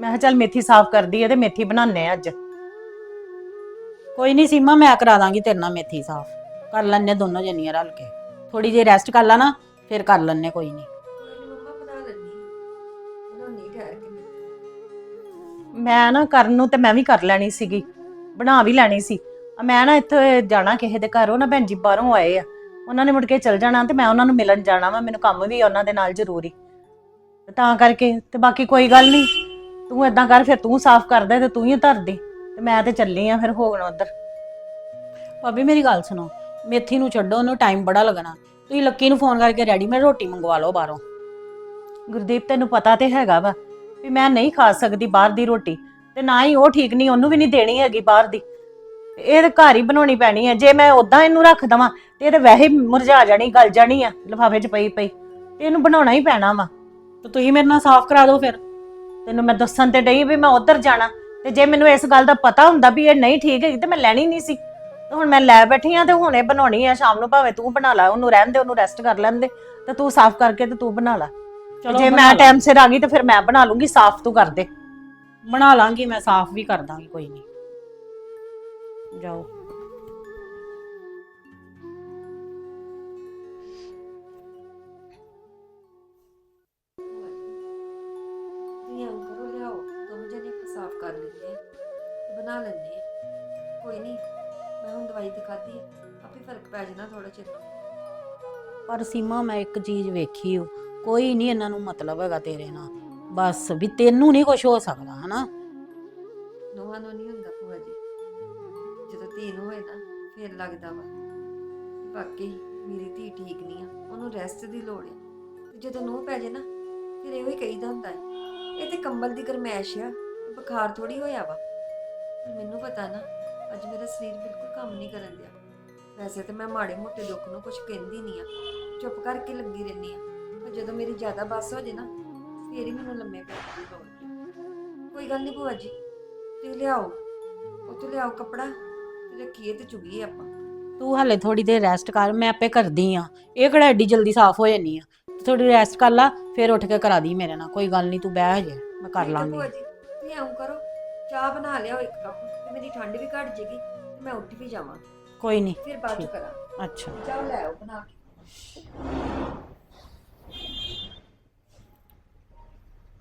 S3: ਮੈਂ ਕਿਹਾ ਚੱਲ ਮੇਥੀ ਸਾਫ਼ ਕਰਦੀ ਹੈ ਤੇ ਮੇਥੀ ਬਣਾਉਂਦੇ ਆ ਅੱਜ।
S2: ਕੋਈ ਨਹੀਂ ਸੀਮਾ, ਮੈਂ ਕਰਾ ਦਾਂਗੀ ਤੇਰੇ ਨਾਲ ਮੇਥੀ ਸਾਫ਼। ਕਰ ਲੈਣੇ ਦੋਨੋਂ ਜਣੀਆਂ ਰਲ ਕੇ। ਥੋੜੀ ਜਿਹੀ ਰੈਸਟ ਕਰ ਲਾ ਨਾ, ਫਿਰ ਕਰ ਲੈਣੇ ਕੋਈ ਨਹੀਂ।
S4: ਮੈਂ।
S3: ਨਾ ਕਰਨ ਨੂੰ ਤੇ ਮੈਂ ਵੀ ਕਰ ਲੈਣੀ ਸੀਗੀ ਬਣਾ ਵੀ ਲੈਣੀ ਸੀ। ਆ ਮੈਂ ਨਾ ਇੱਥੇ ਜਾਣਾ ਕਿਸੇ ਦੇ ਘਰ ਉਹ ਨਾ ਭੈਣ ਜੀ ਬਾਹਰੋਂ ਆਏ ਆ। ਉਹਨਾਂ ਨੇ ਮੁੜ ਕੇ ਚਲ ਜਾਣਾ ਤੇ ਮੈਂ ਉਹਨਾਂ ਨੂੰ ਮਿਲਣ ਜਾਣਾ ਵਾ ਮੈਨੂੰ ਕੰਮ ਵੀ ਉਹਨਾਂ ਦੇ ਨਾਲ ਜ਼ਰੂਰੀ। ਤੇ ਕਰਕੇ ਤੇ ਬਾਕੀ ਕੋਈ ਗੱਲ ਨਹੀਂ ਤੂੰ ਏਦਾਂ ਕਰ ਫਿਰ ਤੂੰ ਸਾਫ਼ ਕਰ ਦੇ ਤੇ ਤੂੰ ਹੀ ਧਰ ਦੇ ਤੇ ਮੈਂ ਤੇ ਚੱਲੀ ਆ ਫਿਰ ਹੋਣ ਉਧਰ।
S2: ਭਾਬੀ ਮੇਰੀ ਗੱਲ ਸੁਣੋ ਮੇਥੀ ਨੂੰ ਛੱਡੋ ਉਹਨੂੰ ਟਾਈਮ ਬੜਾ ਲੱਗਣਾ। ਤੁਸੀਂ ਲੱਕੀ ਨੂੰ ਫੋਨ ਕਰਕੇ ਰੈਡੀਮੇਡ ਰੋਟੀ ਮੰਗਵਾ ਲਓ ਬਾਹਰੋਂ।
S3: ਗੁਰਦੀਪ ਤੈਨੂੰ ਪਤਾ ਤੇ ਹੈਗਾ ਵਾ ਵੀ ਮੈਂ ਨਹੀਂ ਖਾ ਸਕਦੀ ਬਾਹਰ ਦੀ ਰੋਟੀ ਤੇ ਨਾ ਹੀ ਉਹ ਠੀਕ ਨਹੀਂ, ਉਹਨੂੰ ਵੀ ਨਹੀਂ ਦੇਣੀ ਹੈਗੀ ਬਾਹਰ ਦੀ। ਇਹ ਤੇ ਘਰ ਹੀ ਬਣਾਉਣੀ ਪੈਣੀ ਹੈ। ਜੇ ਮੈਂ ਉਦਾਂ ਇਹਨੂੰ ਰੱਖ ਦਵਾਂ ਤੇ ਇਹ ਤਾਂ ਵੈਸੇ ਹੀ ਮੁਰਝਾ ਜਾਣੀ, ਗਲ ਜਾਣੀ ਆ, ਲਿਫਾਫੇ 'ਚ ਪਈ ਪਈ ਤੇ ਇਹਨੂੰ ਬਣਾਉਣਾ ਹੀ ਪੈਣਾ ਵਾ।
S2: ਤੇ ਤੁਸੀਂ ਮੇਰੇ ਨਾਲ ਸਾਫ਼ ਕਰਾ ਦਿਓ ਫਿਰ।
S3: ਤੈਨੂੰ ਮੈਂ ਦੱਸਣ ਤੇ ਡਈ ਵੀ ਮੈਂ ਉਧਰ ਜਾਣਾ। ਤੇ ਜੇ ਮੈਨੂੰ ਇਸ ਗੱਲ ਦਾ ਪਤਾ ਹੁੰਦਾ ਵੀ ਇਹ ਨਹੀਂ ਠੀਕ ਹੈਗੀ ਤੇ ਮੈਂ ਲੈਣੀ ਨਹੀਂ ਸੀ। ਤੇ ਹੁਣ ਮੈਂ ਲੈ ਬੈਠੀ ਆ ਤੇ ਹੁਣ ਇਹ ਬਣਾਉਣੀ ਆ ਸ਼ਾਮ ਨੂੰ, ਭਾਵੇਂ ਤੂੰ ਬਣਾ ਲੈ, ਉਹਨੂੰ ਰਹਿਣ ਦੇ, ਉਹਨੂੰ ਰੈਸਟ ਕਰ ਲੈਣ ਦੇ। ਤੇ ਤੂੰ ਸਾਫ਼ ਕਰਕੇ ਤੇ ਤੂੰ ਬਣਾ ਲੈ।
S2: ਚਲੋ
S3: ਜੇ ਮੈਂ ਟਾਈਮ ਸਿਰ ਆ ਗਈ ਤੇ ਫਿਰ ਮੈਂ ਬਣਾ ਲੂੰਗੀ ਸਾਫ਼ ਤੂੰ ਕਰ ਦੇ।
S2: ਬਣਾ ਲਾਂਗੀ ਮੈਂ ਸਾਫ਼ ਵੀ ਕਰ ਦਾਂਗੀ ਕੋਈ ਨਹੀਂ ਜਾਓ।
S4: ਕਰੋ ਲਿਆਓ ਦੋਵੇਂ ਜਣੇ ਆਪਾਂ ਸਾਫ਼ ਕਰ ਲੈਂਦੇ ਆ ਤੇ ਬਣਾ ਲੈਂਦੇ ਆ ਕੋਈ ਨਹੀਂ ਮੈਂ ਹੁਣ ਦਵਾਈ ਤੇ ਖਾਧੀ ਆ ਆਪੇ ਫ਼ਰਕ ਪੈ ਜਾਣਾ ਥੋੜਾ ਚਿਰ।
S2: ਪਰ ਸੀਮਾ ਮੈਂ ਇੱਕ ਚੀਜ਼ ਵੇਖੀ ਓ। ਕੋਈ ਨਹੀਂ ਇਹਨਾਂ ਨੂੰ ਮਤਲਬ ਹੈਗਾ ਤੇਰੇ ਨਾਲ। ਬਸ ਵੀ ਤੈਨੂੰ ਨਹੀਂ ਕੁਝ ਹੋ ਸਕਦਾ, ਹਨਾ?
S4: ਨੋਹਾਂ ਨੂੰ ਨਹੀਂ ਹੁੰਦਾ ਭੂਆ ਜੀ। ਜਦੋਂ ਧੀ ਨੂੰ ਹੋਏ ਨਾ, ਫਿਰ ਲੱਗਦਾ ਵਾ। ਬਾਕੀ ਮੇਰੀ ਧੀ ਠੀਕ ਨਹੀਂ ਆ, ਉਹਨੂੰ ਰੈਸਟ ਦੀ ਲੋੜ ਹੈ ਤੇ ਜਦੋਂ ਨੂੰਹ ਪੈ ਜੇ ਨਾ, ਫਿਰ ਇਹੋ ਹੀ ਕਹੀਦਾ ਹੁੰਦਾ ਹੈ। ਇਹ ਤੇ ਕੰਬਲ ਦੀ ਗਰਮੈਸ਼ ਆ, ਬੁਖਾਰ ਥੋੜੀ ਹੋਇਆ ਵਾ। ਪਰ ਮੈਨੂੰ ਪਤਾ ਨਾ, ਅੱਜ ਮੇਰਾ ਸਰੀਰ ਬਿਲਕੁਲ ਕੰਮ ਨਹੀਂ ਕਰਨ ਦਿਆ। ਵੈਸੇ ਤੇ ਮੈਂ ਮਾੜੇ ਮੋਟੇ ਦੁੱਖ ਨੂੰ ਕੁਝ ਕਹਿੰਦੀ ਨਹੀਂ ਆ। ਚੁੱਪ ਕਰਕੇ ਲੱਗੀ ਰਹਿੰਦੀ ਆ। ਪਰ ਜਦੋਂ ਮੇਰੀ ਜ਼ਿਆਦਾ ਬੱਸ ਹੋ ਜੇ ਨਾ ਫੇਰ ਹੀ ਮੈਨੂੰ ਲੰਮੇ ਪੈਣ ਦੀ ਲੋੜ ਹੈ। ਕੋਈ ਗੱਲ ਨਹੀਂ ਭੂਆ ਜੀ ਤੇ ਲਿਆਓ। ਉਹ ਤੋਂ ਲਿਆਓ ਕਪੜਾ ਤੇ ਰੱਖੀਏ ਤੇ ਚੁਗੀਏ ਆਪਾਂ।
S2: ਤੂੰ ਹਾਲੇ ਥੋੜੀ ਦੇਰ ਰੈਸਟ ਕਰ ਮੈਂ ਆਪੇ ਕਰਦੀ ਆ। ਇਹ ਕਿਹੜਾ ਐਡੀ ਜਲਦੀ ਸਾਫ਼ ਹੋ ਜਾਨੀ ਆ? ਥੋੜੀ ਰੈਸਟ ਕਰ ਲਾ ਫਿਰ ਉੱਠ ਕੇ ਕਰਾ ਦੀ ਮੇਰੇ ਨਾਲ। ਕੋਈ ਗੱਲ ਨਹੀਂ ਤੂੰ ਬਹਿ ਹਜੇ ਮੈਂ ਕਰ
S4: ਠੀਕ ਹੈ ਭੂਆ
S2: ਲਾਂਗੀ
S4: ਜੀ ਤੁਸੀਂ ਕਰੋ ਚਾਹ ਬਣਾ ਲਿਆਓ ਇੱਕ ਕੱਪ ਤੇ ਮੇਰੀ ਠੰਡ ਵੀ ਘਟ ਜੇਗੀ ਤੇ ਮੈਂ ਉੱਠ ਵੀ ਜਾਵਾਂ।
S2: ਕੋਈ ਨਹੀਂ
S4: ਫਿਰ ਬਾਅਦ ਚ। ਕਰਾਂ
S2: ਅੱਛਾ।
S4: ਚਾਹ ਲੈ ਆਓ ਬਣਾ ਕੇ।